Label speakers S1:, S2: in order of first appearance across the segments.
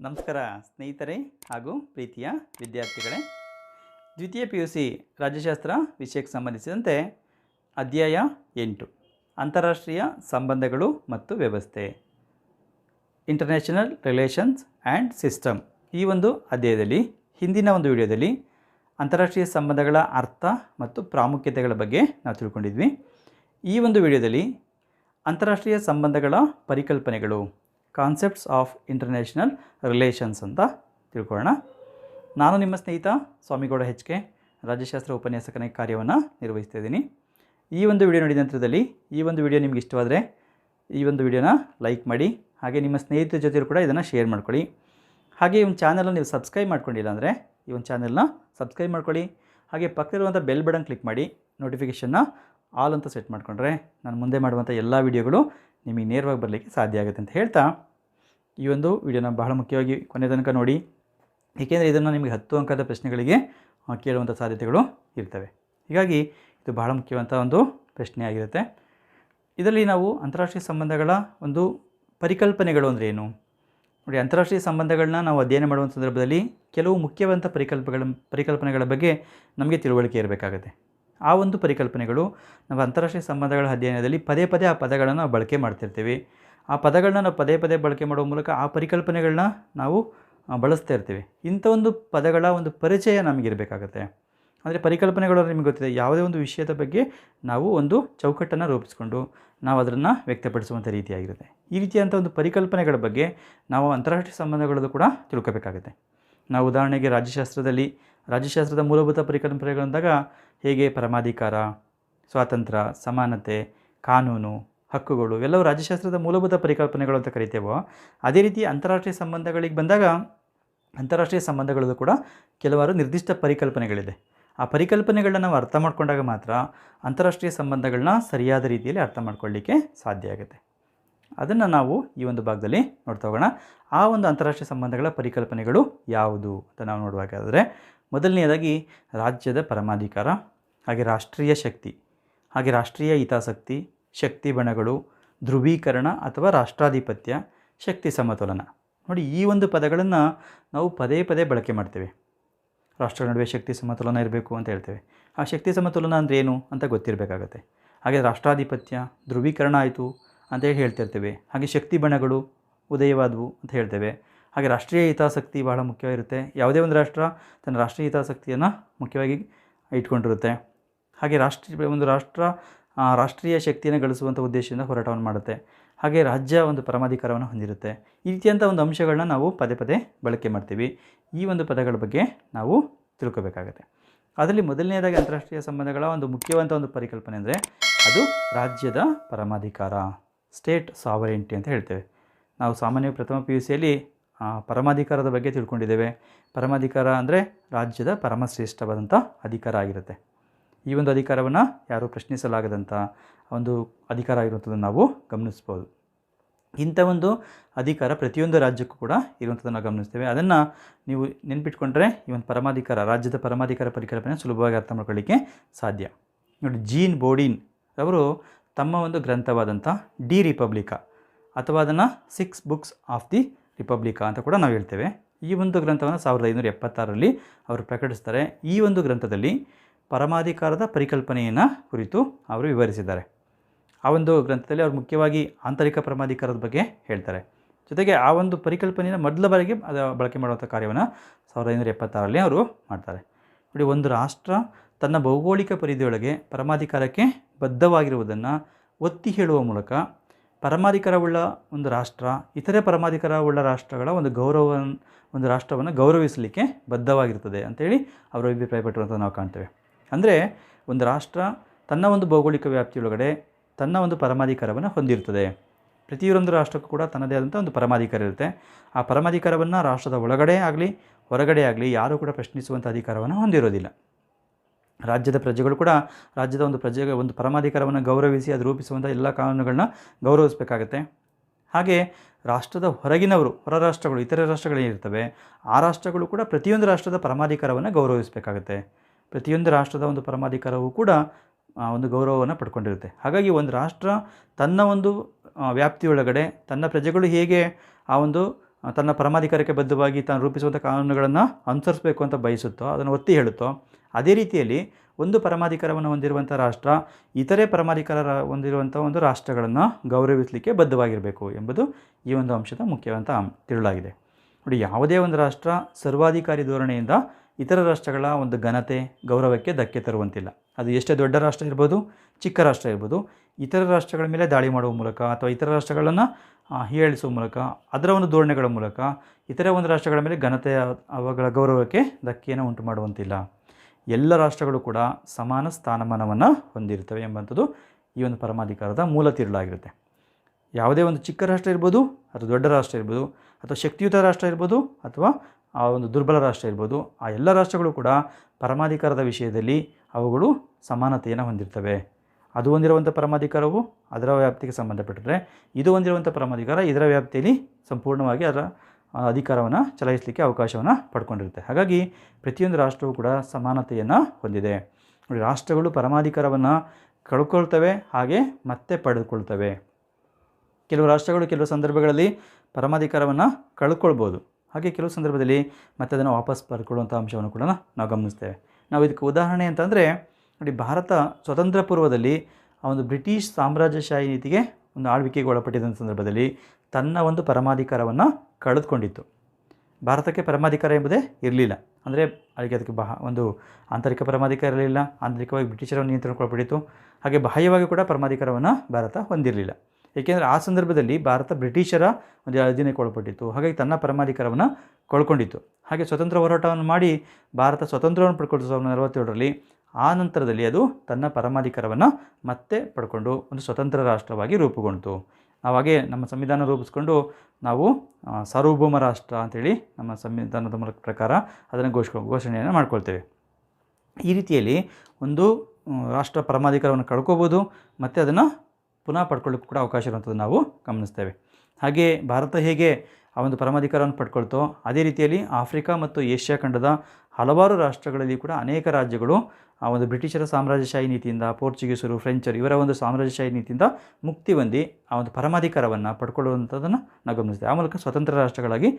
S1: ನಮಸ್ಕಾರ ಸ್ನೇಹಿತರೆ ಹಾಗೂ ಪ್ರೀತಿಯ ವಿದ್ಯಾರ್ಥಿಗಳೇ. ದ್ವಿತೀಯ ಪಿ ಯು ಸಿ ರಾಜ್ಯಶಾಸ್ತ್ರ ವಿಷಯಕ್ಕೆ ಸಂಬಂಧಿಸಿದಂತೆ ಅಧ್ಯಾಯ ಎಂಟು, ಅಂತಾರಾಷ್ಟ್ರೀಯ ಸಂಬಂಧಗಳು ಮತ್ತು ವ್ಯವಸ್ಥೆ ಇಂಟರ್ನ್ಯಾಷನಲ್ ರಿಲೇಷನ್ಸ್ ಆ್ಯಂಡ್ ಸಿಸ್ಟಮ್ ಈ ಒಂದು ಅಧ್ಯಾಯದಲ್ಲಿ, ಹಿಂದಿನ ಒಂದು ವಿಡಿಯೋದಲ್ಲಿ ಅಂತಾರಾಷ್ಟ್ರೀಯ ಸಂಬಂಧಗಳ ಅರ್ಥ ಮತ್ತು ಪ್ರಾಮುಖ್ಯತೆಗಳ ಬಗ್ಗೆ ನಾವು ತಿಳ್ಕೊಂಡಿದ್ವಿ. ಈ ಒಂದು ವಿಡಿಯೋದಲ್ಲಿ ಅಂತಾರಾಷ್ಟ್ರೀಯ ಸಂಬಂಧಗಳ ಪರಿಕಲ್ಪನೆಗಳು ಕಾನ್ಸೆಪ್ಟ್ಸ್ ಆಫ್ ಇಂಟರ್ನ್ಯಾಷನಲ್ ರಿಲೇಷನ್ಸ್ ಅಂತ ತಿಳ್ಕೊಳ್ಳೋಣ. ನಾನು ನಿಮ್ಮ ಸ್ನೇಹಿತ ಸ್ವಾಮಿಗೌಡ ಹೆಚ್ ಕೆ, ರಾಜ್ಯಶಾಸ್ತ್ರ ಉಪನ್ಯಾಸಕನ ಕಾರ್ಯವನ್ನು ನಿರ್ವಹಿಸ್ತಾ ಇದ್ದೀನಿ. ಈ ಒಂದು ವಿಡಿಯೋ ನೋಡಿದ ನಂತರದಲ್ಲಿ ಈ ಒಂದು ವಿಡಿಯೋ ನಿಮ್ಗೆ ಇಷ್ಟವಾದರೆ ಈ ಒಂದು ವಿಡಿಯೋನ ಲೈಕ್ ಮಾಡಿ, ಹಾಗೆ ನಿಮ್ಮ ಸ್ನೇಹಿತರ ಜೊತೆ ಕೂಡ ಇದನ್ನು ಶೇರ್ ಮಾಡ್ಕೊಳ್ಳಿ. ಹಾಗೆ ಈ ಒಂದು ಚಾನಲನ್ನು ನೀವು ಸಬ್ಸ್ಕ್ರೈಬ್ ಮಾಡ್ಕೊಂಡಿಲ್ಲ ಅಂದರೆ ಈ ಒಂದು ಚಾನಲ್ನ ಸಬ್ಸ್ಕ್ರೈಬ್ ಮಾಡ್ಕೊಳ್ಳಿ. ಹಾಗೆ ಪಕ್ಕದಲ್ಲಿರುವಂಥ ಬೆಲ್ ಬಟನ್ ಕ್ಲಿಕ್ ಮಾಡಿ, ನೋಟಿಫಿಕೇಷನ್ನ ಆಲ್ ಅಂತ ಸೆಟ್ ಮಾಡಿಕೊಂಡ್ರೆ ನಾನು ಮುಂದೆ ಮಾಡುವಂಥ ಎಲ್ಲ ವಿಡಿಯೋಗಳು ನಿಮಗೆ ನೇರವಾಗಿ ಬರಲಿಕ್ಕೆ ಸಾಧ್ಯ ಆಗುತ್ತೆ ಅಂತ ಹೇಳ್ತಾ. ಈ ಒಂದು ವಿಡಿಯೋನ ಬಹಳ ಮುಖ್ಯವಾಗಿ ಕೊನೆ ತನಕ ನೋಡಿ. ಏಕೆಂದರೆ ಇದನ್ನು ನಿಮಗೆ ಹತ್ತು ಅಂಕದ ಪ್ರಶ್ನೆಗಳಿಗೆ ಕೇಳುವಂಥ ಸಾಧ್ಯತೆಗಳು ಇರ್ತವೆ. ಹೀಗಾಗಿ ಇದು ಬಹಳ ಮುಖ್ಯವಂತ ಒಂದು ಪ್ರಶ್ನೆ ಆಗಿರುತ್ತೆ. ಇದರಲ್ಲಿ ನಾವು ಅಂತಾರಾಷ್ಟ್ರೀಯ ಸಂಬಂಧಗಳ ಒಂದು ಪರಿಕಲ್ಪನೆಗಳು ಅಂದರೆ ಏನು? ನೋಡಿ, ಅಂತಾರಾಷ್ಟ್ರೀಯ ಸಂಬಂಧಗಳನ್ನ ನಾವು ಅಧ್ಯಯನ ಮಾಡುವಂಥ ಸಂದರ್ಭದಲ್ಲಿ ಕೆಲವು ಮುಖ್ಯವಂತ ಪರಿಕಲ್ಪಗಳ, ಪರಿಕಲ್ಪನೆಗಳ ಬಗ್ಗೆ ನಮಗೆ ತಿಳುವಳಿಕೆ ಇರಬೇಕಾಗುತ್ತೆ. ಆ ಒಂದು ಪರಿಕಲ್ಪನೆಗಳು, ನಾವು ಅಂತಾರಾಷ್ಟ್ರೀಯ ಸಂಬಂಧಗಳ ಅಧ್ಯಯನದಲ್ಲಿ ಪದೇ ಪದೇ ಆ ಪದಗಳನ್ನು ಬಳಕೆ ಮಾಡ್ತಿರ್ತೀವಿ. ಆ ಪದಗಳನ್ನ ನಾವು ಪದೇ ಪದೇ ಬಳಕೆ ಮಾಡುವ ಮೂಲಕ ಆ ಪರಿಕಲ್ಪನೆಗಳನ್ನ ನಾವು ಬಳಸ್ತಾ ಇರ್ತೀವಿ. ಇಂಥ ಒಂದು ಪದಗಳ ಒಂದು ಪರಿಚಯ ನಮಗಿರಬೇಕಾಗತ್ತೆ. ಅಂದರೆ ಪರಿಕಲ್ಪನೆಗಳು ನಿಮಗೆ ಗೊತ್ತಿದೆ, ಯಾವುದೇ ಒಂದು ವಿಷಯದ ಬಗ್ಗೆ ನಾವು ಒಂದು ಚೌಕಟ್ಟನ್ನು ರೂಪಿಸ್ಕೊಂಡು ನಾವು ಅದನ್ನು ವ್ಯಕ್ತಪಡಿಸುವಂಥ ರೀತಿಯಾಗಿರುತ್ತೆ ಈ ರೀತಿಯಾದಂಥ ಒಂದು ಪರಿಕಲ್ಪನೆಗಳ ಬಗ್ಗೆ ನಾವು ಅಂತಾರಾಷ್ಟ್ರೀಯ ಸಂಬಂಧಗಳಲ್ಲೂ ಕೂಡ ತಿಳ್ಕೋಬೇಕಾಗುತ್ತೆ. ನಾವು ಉದಾಹರಣೆಗೆ ರಾಜ್ಯಶಾಸ್ತ್ರದಲ್ಲಿ, ರಾಜ್ಯಶಾಸ್ತ್ರದ ಮೂಲಭೂತ ಪರಿಕಲ್ಪನೆಗಳಂದಾಗ ಹೇಗೆ ಪರಮಾಧಿಕಾರ, ಸ್ವಾತಂತ್ರ್ಯ, ಸಮಾನತೆ, ಕಾನೂನು ಹಕ್ಕುಗಳು ಎಲ್ಲವೂ ರಾಜ್ಯಶಾಸ್ತ್ರದ ಮೂಲಭೂತ ಪರಿಕಲ್ಪನೆಗಳು ಅಂತ ಕರಿತೇವೋ, ಅದೇ ರೀತಿ ಅಂತಾರಾಷ್ಟ್ರೀಯ ಸಂಬಂಧಗಳಿಗೆ ಬಂದಾಗ ಅಂತಾರಾಷ್ಟ್ರೀಯ ಸಂಬಂಧಗಳಲ್ಲೂ ಕೂಡ ಕೆಲವಾರು ನಿರ್ದಿಷ್ಟ ಪರಿಕಲ್ಪನೆಗಳಿದೆ. ಆ ಪರಿಕಲ್ಪನೆಗಳನ್ನ ನಾವು ಅರ್ಥ ಮಾಡಿಕೊಂಡಾಗ ಮಾತ್ರ ಅಂತಾರಾಷ್ಟ್ರೀಯ ಸಂಬಂಧಗಳನ್ನ ಸರಿಯಾದ ರೀತಿಯಲ್ಲಿ ಅರ್ಥ ಮಾಡ್ಕೊಳ್ಳಿಕ್ಕೆ ಸಾಧ್ಯ ಆಗುತ್ತೆ. ಅದನ್ನು ನಾವು ಈ ಒಂದು ಭಾಗದಲ್ಲಿ ನೋಡ್ತಾ ಹೋಗೋಣ. ಆ ಒಂದು ಅಂತಾರಾಷ್ಟ್ರೀಯ ಸಂಬಂಧಗಳ ಪರಿಕಲ್ಪನೆಗಳು ಯಾವುದು ಅಂತ ನಾವು ನೋಡುವಾಗಾದರೆ, ಮೊದಲನೆಯದಾಗಿ ರಾಜ್ಯದ ಪರಮಾಧಿಕಾರ, ಹಾಗೆ ರಾಷ್ಟ್ರೀಯ ಶಕ್ತಿ, ಹಾಗೆ ರಾಷ್ಟ್ರೀಯ ಹಿತಾಸಕ್ತಿ ಶಕ್ತಿ ಬಣಗಳು, ಧ್ರುವೀಕರಣ ಅಥವಾ ರಾಷ್ಟ್ರಾಧಿಪತ್ಯ, ಶಕ್ತಿ ಸಮತೋಲನ. ನೋಡಿ, ಈ ಒಂದು ಪದಗಳನ್ನು ನಾವು ಪದೇ ಪದೇ ಬಳಕೆ ಮಾಡ್ತೇವೆ. ರಾಷ್ಟ್ರಗಳ ನಡುವೆ ಶಕ್ತಿ ಸಮತೋಲನ ಇರಬೇಕು ಅಂತ ಹೇಳ್ತೇವೆ. ಆ ಶಕ್ತಿ ಸಮತೋಲನ ಅಂದರೆ ಏನು ಅಂತ ಗೊತ್ತಿರಬೇಕಾಗತ್ತೆ. ಹಾಗೆ ರಾಷ್ಟ್ರಾಧಿಪತ್ಯ, ಧ್ರುವೀಕರಣ ಆಯಿತು ಅಂತೇಳಿ ಹೇಳ್ತಿರ್ತೇವೆ. ಹಾಗೆ ಶಕ್ತಿ ಬಣಗಳು ಉದಯವಾದವು ಅಂತ ಹೇಳ್ತೇವೆ. ಹಾಗೆ ರಾಷ್ಟ್ರೀಯ ಹಿತಾಸಕ್ತಿ ಬಹಳ ಮುಖ್ಯವಾಗಿರುತ್ತೆ. ಯಾವುದೇ ಒಂದು ರಾಷ್ಟ್ರ ತನ್ನ ರಾಷ್ಟ್ರೀಯ ಹಿತಾಸಕ್ತಿಯನ್ನು ಮುಖ್ಯವಾಗಿ ಇಟ್ಕೊಂಡಿರುತ್ತೆ. ಹಾಗೆ ರಾಷ್ಟ್ರೀಯ ಒಂದು ರಾಷ್ಟ್ರ ರಾಷ್ಟ್ರೀಯ ಶಕ್ತಿಯನ್ನು ಗಳಿಸುವಂಥ ಉದ್ದೇಶದಿಂದ ಹೋರಾಟವನ್ನು ಮಾಡುತ್ತೆ. ಹಾಗೆ ರಾಜ್ಯ ಒಂದು ಪರಮಾಧಿಕಾರವನ್ನು ಹೊಂದಿರುತ್ತೆ. ಈ ರೀತಿಯಂಥ ಒಂದು ಅಂಶಗಳನ್ನ ನಾವು ಪದೇ ಪದೇ ಬಳಕೆ ಮಾಡ್ತೀವಿ. ಈ ಒಂದು ಪದಗಳ ಬಗ್ಗೆ ನಾವು ತಿಳ್ಕೊಬೇಕಾಗತ್ತೆ. ಅದರಲ್ಲಿ ಮೊದಲನೇದಾಗಿ ಅಂತಾರಾಷ್ಟ್ರೀಯ ಸಂಬಂಧಗಳ ಒಂದು ಮುಖ್ಯವಂತ ಒಂದು ಪರಿಕಲ್ಪನೆ ಅಂದರೆ ಅದು ರಾಜ್ಯದ ಪರಮಾಧಿಕಾರ, ಸ್ಟೇಟ್ ಸಾವರೆಂಟಿ ಅಂತ ಹೇಳ್ತೇವೆ. ನಾವು ಸಾಮಾನ್ಯ ಪ್ರಥಮ ಪಿ ಯು ಸಿಯಲ್ಲಿ ಪರಮಾಧಿಕಾರದ ಬಗ್ಗೆ ತಿಳ್ಕೊಂಡಿದ್ದೇವೆ. ಪರಮಾಧಿಕಾರ ಅಂದರೆ ರಾಜ್ಯದ ಪರಮಶ್ರೇಷ್ಠವಾದಂಥ ಅಧಿಕಾರ ಆಗಿರುತ್ತೆ. ಈ ಒಂದು ಅಧಿಕಾರವನ್ನು ಯಾರೂ ಪ್ರಶ್ನಿಸಲಾಗದಂಥ ಒಂದು ಅಧಿಕಾರ ಆಗಿರುವಂಥದ್ದನ್ನು ನಾವು ಗಮನಿಸ್ಬೋದು. ಇಂಥ ಒಂದು ಅಧಿಕಾರ ಪ್ರತಿಯೊಂದು ರಾಜ್ಯಕ್ಕೂ ಕೂಡ ಇರುವಂಥದ್ದನ್ನು ಗಮನಿಸ್ತೇವೆ. ಅದನ್ನು ನೀವು ನೆನ್ಪಿಟ್ಕೊಂಡ್ರೆ ಈ ಒಂದು ಪರಮಾಧಿಕಾರ, ರಾಜ್ಯದ ಪರಮಾಧಿಕಾರ ಪರಿಕಲ್ಪನೆ ಸುಲಭವಾಗಿ ಅರ್ಥ ಮಾಡ್ಕೊಳ್ಳಿಕ್ಕೆ ಸಾಧ್ಯ. ನೋಡಿ, ಜೀನ್ ಬೋಡಿನ್ ಅವರು ತಮ್ಮ ಒಂದು ಗ್ರಂಥವಾದಂಥ ಡಿ ರಿಪಬ್ಲಿಕಾ ಅಥವಾ ಅದನ್ನು six books of the Republica ಅಂತ ಕೂಡ ನಾವು ಹೇಳ್ತೇವೆ. ಈ ಒಂದು ಗ್ರಂಥವನ್ನು ಸಾವಿರದ ಐನೂರ ಎಪ್ಪತ್ತಾರರಲ್ಲಿ ಅವರು ಪ್ರಕಟಿಸ್ತಾರೆ. ಈ ಒಂದು ಗ್ರಂಥದಲ್ಲಿ ಪರಮಾಧಿಕಾರದ ಪರಿಕಲ್ಪನೆಯನ್ನು ಕುರಿತು ಅವರು ವಿವರಿಸಿದ್ದಾರೆ. ಆ ಒಂದು ಗ್ರಂಥದಲ್ಲಿ ಅವರು ಮುಖ್ಯವಾಗಿ ಆಂತರಿಕ ಪರಮಾಧಿಕಾರದ ಬಗ್ಗೆ ಹೇಳ್ತಾರೆ. ಜೊತೆಗೆ ಆ ಒಂದು ಪರಿಕಲ್ಪನೆಯನ್ನು ಮೊದಲ ಬಾರಿಗೆ ಅದು ಬಳಕೆ ಮಾಡುವಂಥ ಕಾರ್ಯವನ್ನು ಸಾವಿರದ ಐನೂರ ಎಪ್ಪತ್ತಾರರಲ್ಲಿ ಅವರು ಮಾಡ್ತಾರೆ. ನೋಡಿ, ಒಂದು ರಾಷ್ಟ್ರ ತನ್ನ ಭೌಗೋಳಿಕ ಪರಿಧಿಯೊಳಗೆ ಪರಮಾಧಿಕಾರಕ್ಕೆ ಬದ್ಧವಾಗಿರುವುದನ್ನು ಒತ್ತಿ ಹೇಳುವ ಮೂಲಕ ಪರಮಾಧಿಕಾರವುಳ್ಳ ಒಂದು ರಾಷ್ಟ್ರ, ಇತರೆ ಪರಮಾಧಿಕಾರವುಳ್ಳ ರಾಷ್ಟ್ರಗಳ ಒಂದು ಗೌರವ ಒಂದು ರಾಷ್ಟ್ರವನ್ನು ಗೌರವಿಸಲಿಕ್ಕೆ ಬದ್ಧವಾಗಿರ್ತದೆ ಅಂತೇಳಿ ಅವರು ಅಭಿಪ್ರಾಯಪಟ್ಟಿರುವಂಥ ನಾವು ಕಾಣ್ತೇವೆ. ಅಂದರೆ ಒಂದು ರಾಷ್ಟ್ರ ತನ್ನ ಒಂದು ಭೌಗೋಳಿಕ ವ್ಯಾಪ್ತಿಯೊಳಗಡೆ ತನ್ನ ಒಂದು ಪರಮಾಧಿಕಾರವನ್ನು ಹೊಂದಿರ್ತದೆ. ಪ್ರತಿಯೊಂದು ರಾಷ್ಟ್ರಕ್ಕೂ ಕೂಡ ತನ್ನದೇ ಆದಂಥ ಒಂದು ಪರಮಾಧಿಕಾರ ಇರುತ್ತೆ. ಆ ಪರಮಾಧಿಕಾರವನ್ನು ರಾಷ್ಟ್ರದ ಒಳಗಡೆ ಆಗಲಿ, ಹೊರಗಡೆ ಆಗಲಿ ಯಾರೂ ಕೂಡ ಪ್ರಶ್ನಿಸುವಂಥ ಅಧಿಕಾರವನ್ನು ಹೊಂದಿರೋದಿಲ್ಲ. ರಾಜ್ಯದ ಪ್ರಜೆಗಳು ಕೂಡ ರಾಜ್ಯದ ಒಂದು ಪ್ರಜೆಗೆ ಒಂದು ಪರಮಾಧಿಕಾರವನ್ನು ಗೌರವಿಸಿ ಅದು ರೂಪಿಸುವಂಥ ಎಲ್ಲ ಕಾನೂನುಗಳನ್ನ ಗೌರವಿಸಬೇಕಾಗತ್ತೆ. ಹಾಗೆ ರಾಷ್ಟ್ರದ ಹೊರಗಿನವರು, ಹೊರ ರಾಷ್ಟ್ರಗಳು, ಇತರೆ ರಾಷ್ಟ್ರಗಳೇನಿರ್ತವೆ, ಆ ರಾಷ್ಟ್ರಗಳು ಕೂಡ ಪ್ರತಿಯೊಂದು ರಾಷ್ಟ್ರದ ಪರಮಾಧಿಕಾರವನ್ನು ಗೌರವಿಸಬೇಕಾಗತ್ತೆ. ಪ್ರತಿಯೊಂದು ರಾಷ್ಟ್ರದ ಒಂದು ಪರಮಾಧಿಕಾರವೂ ಕೂಡ ಒಂದು ಗೌರವವನ್ನು ಪಡ್ಕೊಂಡಿರುತ್ತೆ. ಹಾಗಾಗಿ ಒಂದು ರಾಷ್ಟ್ರ ತನ್ನ ಒಂದು ವ್ಯಾಪ್ತಿಯೊಳಗಡೆ ತನ್ನ ಪ್ರಜೆಗಳು ಹೇಗೆ ಆ ಒಂದು ತನ್ನ ಪರಮಾಧಿಕಾರಕ್ಕೆ ಬದ್ಧವಾಗಿ ತಾನು ರೂಪಿಸುವಂಥ ಕಾನೂನುಗಳನ್ನು ಅನುಸರಿಸಬೇಕು ಅಂತ ಬಯಸುತ್ತೋ, ಅದನ್ನು ಒತ್ತಿ ಹೇಳುತ್ತೋ, ಅದೇ ರೀತಿಯಲ್ಲಿ ಒಂದು ಪರಮಾಧಿಕಾರವನ್ನು ಹೊಂದಿರುವಂಥ ರಾಷ್ಟ್ರ ಇತರೆ ಪರಮಾಧಿಕಾರ ಹೊಂದಿರುವಂಥ ಒಂದು ರಾಷ್ಟ್ರಗಳನ್ನು ಗೌರವಿಸಲಿಕ್ಕೆ ಬದ್ಧವಾಗಿರಬೇಕು ಎಂಬುದು ಈ ಒಂದು ಅಂಶದ ಮುಖ್ಯವಂತ ತಿರುಳಾಗಿದೆ ನೋಡಿ, ಯಾವುದೇ ಒಂದು ರಾಷ್ಟ್ರ ಸರ್ವಾಧಿಕಾರಿ ಧೋರಣೆಯಿಂದ ಇತರ ರಾಷ್ಟ್ರಗಳ ಒಂದು ಘನತೆ, ಗೌರವಕ್ಕೆ ಧಕ್ಕೆ ತರುವಂತಿಲ್ಲ. ಅದು ಎಷ್ಟೇ ದೊಡ್ಡ ರಾಷ್ಟ್ರ ಇರ್ಬೋದು, ಚಿಕ್ಕ ರಾಷ್ಟ್ರ ಇರ್ಬೋದು, ಇತರ ರಾಷ್ಟ್ರಗಳ ಮೇಲೆ ದಾಳಿ ಮಾಡುವ ಮೂಲಕ ಅಥವಾ ಇತರ ರಾಷ್ಟ್ರಗಳನ್ನು ಹೀಯಾಳಿಸುವ ಮೂಲಕ, ಅದರ ಒಂದು ಧೋರಣೆಗಳ ಮೂಲಕ ಇತರ ಒಂದು ರಾಷ್ಟ್ರಗಳ ಮೇಲೆ ಘನತೆಯ ಅವುಗಳ ಗೌರವಕ್ಕೆ ಧಕ್ಕೆಯನ್ನು ಉಂಟು ಮಾಡುವಂತಿಲ್ಲ. ಎಲ್ಲ ರಾಷ್ಟ್ರಗಳು ಕೂಡ ಸಮಾನ ಸ್ಥಾನಮಾನವನ್ನು ಹೊಂದಿರ್ತವೆ ಎಂಬಂಥದ್ದು ಈ ಒಂದು ಪರಮಾಧಿಕಾರದ ಮೂಲ ತಿರುಳಾಗಿರುತ್ತೆ. ಯಾವುದೇ ಒಂದು ಚಿಕ್ಕ ರಾಷ್ಟ್ರ ಇರ್ಬೋದು ಅಥವಾ ದೊಡ್ಡ ರಾಷ್ಟ್ರ ಇರ್ಬೋದು ಅಥವಾ ಶಕ್ತಿಯುತ ರಾಷ್ಟ್ರ ಇರ್ಬೋದು ಅಥವಾ ಆ ಒಂದು ದುರ್ಬಲ ರಾಷ್ಟ್ರ ಇರ್ಬೋದು, ಆ ಎಲ್ಲ ರಾಷ್ಟ್ರಗಳು ಕೂಡ ಪರಮಾಧಿಕಾರದ ವಿಷಯದಲ್ಲಿ ಅವುಗಳು ಸಮಾನತೆಯನ್ನು ಹೊಂದಿರ್ತವೆ. ಅದು ಹೊಂದಿರುವಂಥ ಪರಮಾಧಿಕಾರವು ಅದರ ವ್ಯಾಪ್ತಿಗೆ ಸಂಬಂಧಪಟ್ಟಿದ್ರೆ, ಇದು ಹೊಂದಿರುವಂಥ ಪರಮಾಧಿಕಾರ ಇದರ ವ್ಯಾಪ್ತಿಯಲ್ಲಿ ಸಂಪೂರ್ಣವಾಗಿ ಅದರ ಅಧಿಕಾರವನ್ನು ಚಲಾಯಿಸಲಿಕ್ಕೆ ಅವಕಾಶವನ್ನು ಪಡ್ಕೊಂಡಿರುತ್ತೆ. ಹಾಗಾಗಿ ಪ್ರತಿಯೊಂದು ರಾಷ್ಟ್ರವೂ ಕೂಡ ಸಮಾನತೆಯನ್ನು ಹೊಂದಿದೆ. ನೋಡಿ, ರಾಷ್ಟ್ರಗಳು ಪರಮಾಧಿಕಾರವನ್ನು ಕಳ್ಕೊಳ್ತವೆ, ಹಾಗೆ ಮತ್ತೆ ಪಡೆದುಕೊಳ್ತವೆ. ಕೆಲವು ರಾಷ್ಟ್ರಗಳು ಕೆಲವು ಸಂದರ್ಭಗಳಲ್ಲಿ ಪರಮಾಧಿಕಾರವನ್ನು ಕಳ್ಕೊಳ್ಬೋದು. ಹಾಗೆ ಕೆಲವು ಸಂದರ್ಭದಲ್ಲಿ ಮತ್ತೆ ಅದನ್ನು ವಾಪಸ್ ಪಡ್ಕೊಳ್ಳುವಂಥ ಅಂಶವನ್ನು ಕೂಡ ನಾವು ಗಮನಿಸ್ತೇವೆ. ನಾವು ಇದಕ್ಕೆ ಉದಾಹರಣೆ ಅಂತಂದರೆ, ನೋಡಿ ಭಾರತ ಸ್ವತಂತ್ರ ಪೂರ್ವದಲ್ಲಿ ಆ ಒಂದು ಬ್ರಿಟಿಷ್ ಸಾಮ್ರಾಜ್ಯಶಾಹಿ ನೀತಿಗೆ ಒಂದು ಆಳ್ವಿಕೆಗೆ ಒಳಪಟ್ಟಿದ್ದಂಥ ಸಂದರ್ಭದಲ್ಲಿ ತನ್ನ ಒಂದು ಪರಮಾಧಿಕಾರವನ್ನು ಕಳೆದುಕೊಂಡಿತ್ತು. ಭಾರತಕ್ಕೆ ಪರಮಾಧಿಕಾರ ಎಂಬುದೇ ಇರಲಿಲ್ಲ. ಅಂದರೆ ಅದಕ್ಕೆ ಅದಕ್ಕೆ ಬಹ ಒಂದು ಆಂತರಿಕ ಪರಮಾಧಿಕಾರ ಇರಲಿಲ್ಲ, ಆಂತರಿಕವಾಗಿ ಬ್ರಿಟಿಷರ ನಿಯಂತ್ರಣಕ್ಕೊಳಪಟ್ಟಿತ್ತು ಹಾಗೆ ಬಾಹ್ಯವಾಗಿ ಕೂಡ ಪರಮಾಧಿಕಾರವನ್ನು ಭಾರತ ಹೊಂದಿರಲಿಲ್ಲ. ಏಕೆಂದರೆ ಆ ಸಂದರ್ಭದಲ್ಲಿ ಭಾರತ ಬ್ರಿಟಿಷರ ಒಂದು ಅಧೀನಕ್ಕೆ ಒಳಪಟ್ಟಿತ್ತು. ಹಾಗಾಗಿ ತನ್ನ ಪರಮಾಧಿಕಾರವನ್ನು ಕಳ್ಕೊಂಡಿತ್ತು. ಹಾಗೆ ಸ್ವತಂತ್ರ ಹೋರಾಟವನ್ನು ಮಾಡಿ ಭಾರತ ಸ್ವತಂತ್ರವನ್ನು ಪಡ್ಕೊಂಡು ಸಾವಿರದ ನಲವತ್ತೇಳರಲ್ಲಿ. ಆ ನಂತರದಲ್ಲಿ ಅದು ತನ್ನ ಪರಮಾಧಿಕಾರವನ್ನು ಮತ್ತೆ ಪಡ್ಕೊಂಡು ಒಂದು ಸ್ವತಂತ್ರ ರಾಷ್ಟ್ರವಾಗಿ ರೂಪುಗೊಂಡಿತು. ನಾವು ಹಾಗೆ ನಮ್ಮ ಸಂವಿಧಾನ ರೂಪಿಸ್ಕೊಂಡು ನಾವು ಸಾರ್ವಭೌಮ ರಾಷ್ಟ್ರ ಅಂತೇಳಿ ನಮ್ಮ ಸಂವಿಧಾನದ ಮೂಲಕ ಪ್ರಕಾರ ಅದನ್ನು ಘೋಷ, ಘೋಷಣೆಯನ್ನು ಮಾಡ್ಕೊಳ್ತೇವೆ. ಈ ರೀತಿಯಲ್ಲಿ ಒಂದು ರಾಷ್ಟ್ರ ಪರಮಾಧಿಕಾರವನ್ನು ಕಳ್ಕೊಬೋದು, ಮತ್ತು ಅದನ್ನು ಪುನಃ ಪಡ್ಕೊಳ್ಳೋಕ್ಕೂ ಕೂಡ ಅವಕಾಶ ಇರುವಂಥದ್ದು ನಾವು ಗಮನಿಸ್ತೇವೆ. ಹಾಗೆ ಭಾರತ ಹೇಗೆ ಆ ಒಂದು ಪರಮಾಧಿಕಾರವನ್ನು ಪಡ್ಕೊಳ್ತೋ ಅದೇ ರೀತಿಯಲ್ಲಿ ಆಫ್ರಿಕಾ ಮತ್ತು ಏಷ್ಯಾ ಖಂಡದ ಹಲವಾರು ರಾಷ್ಟ್ರಗಳಲ್ಲಿ ಕೂಡ ಅನೇಕ ರಾಜ್ಯಗಳು ಆ ಒಂದು ಬ್ರಿಟಿಷರ ಸಾಮ್ರಾಜ್ಯಶಾಹಿ ನೀತಿಯಿಂದ, ಪೋರ್ಚುಗೀಸರು, ಫ್ರೆಂಚರು ಇವರ ಒಂದು ಸಾಮ್ರಾಜ್ಯಶಾಹಿ ನೀತಿಯಿಂದ ಮುಕ್ತಿ ಹೊಂದಿ ಆ ಒಂದು ಪರಮಾಧಿಕಾರವನ್ನು ಪಡ್ಕೊಳ್ಳುವಂಥದ್ದನ್ನು ನಾವು ಗಮನಿಸ್ತೇವೆ. ಆ ಮೂಲಕ ಸ್ವತಂತ್ರ ರಾಷ್ಟ್ರಗಳಾಗಿ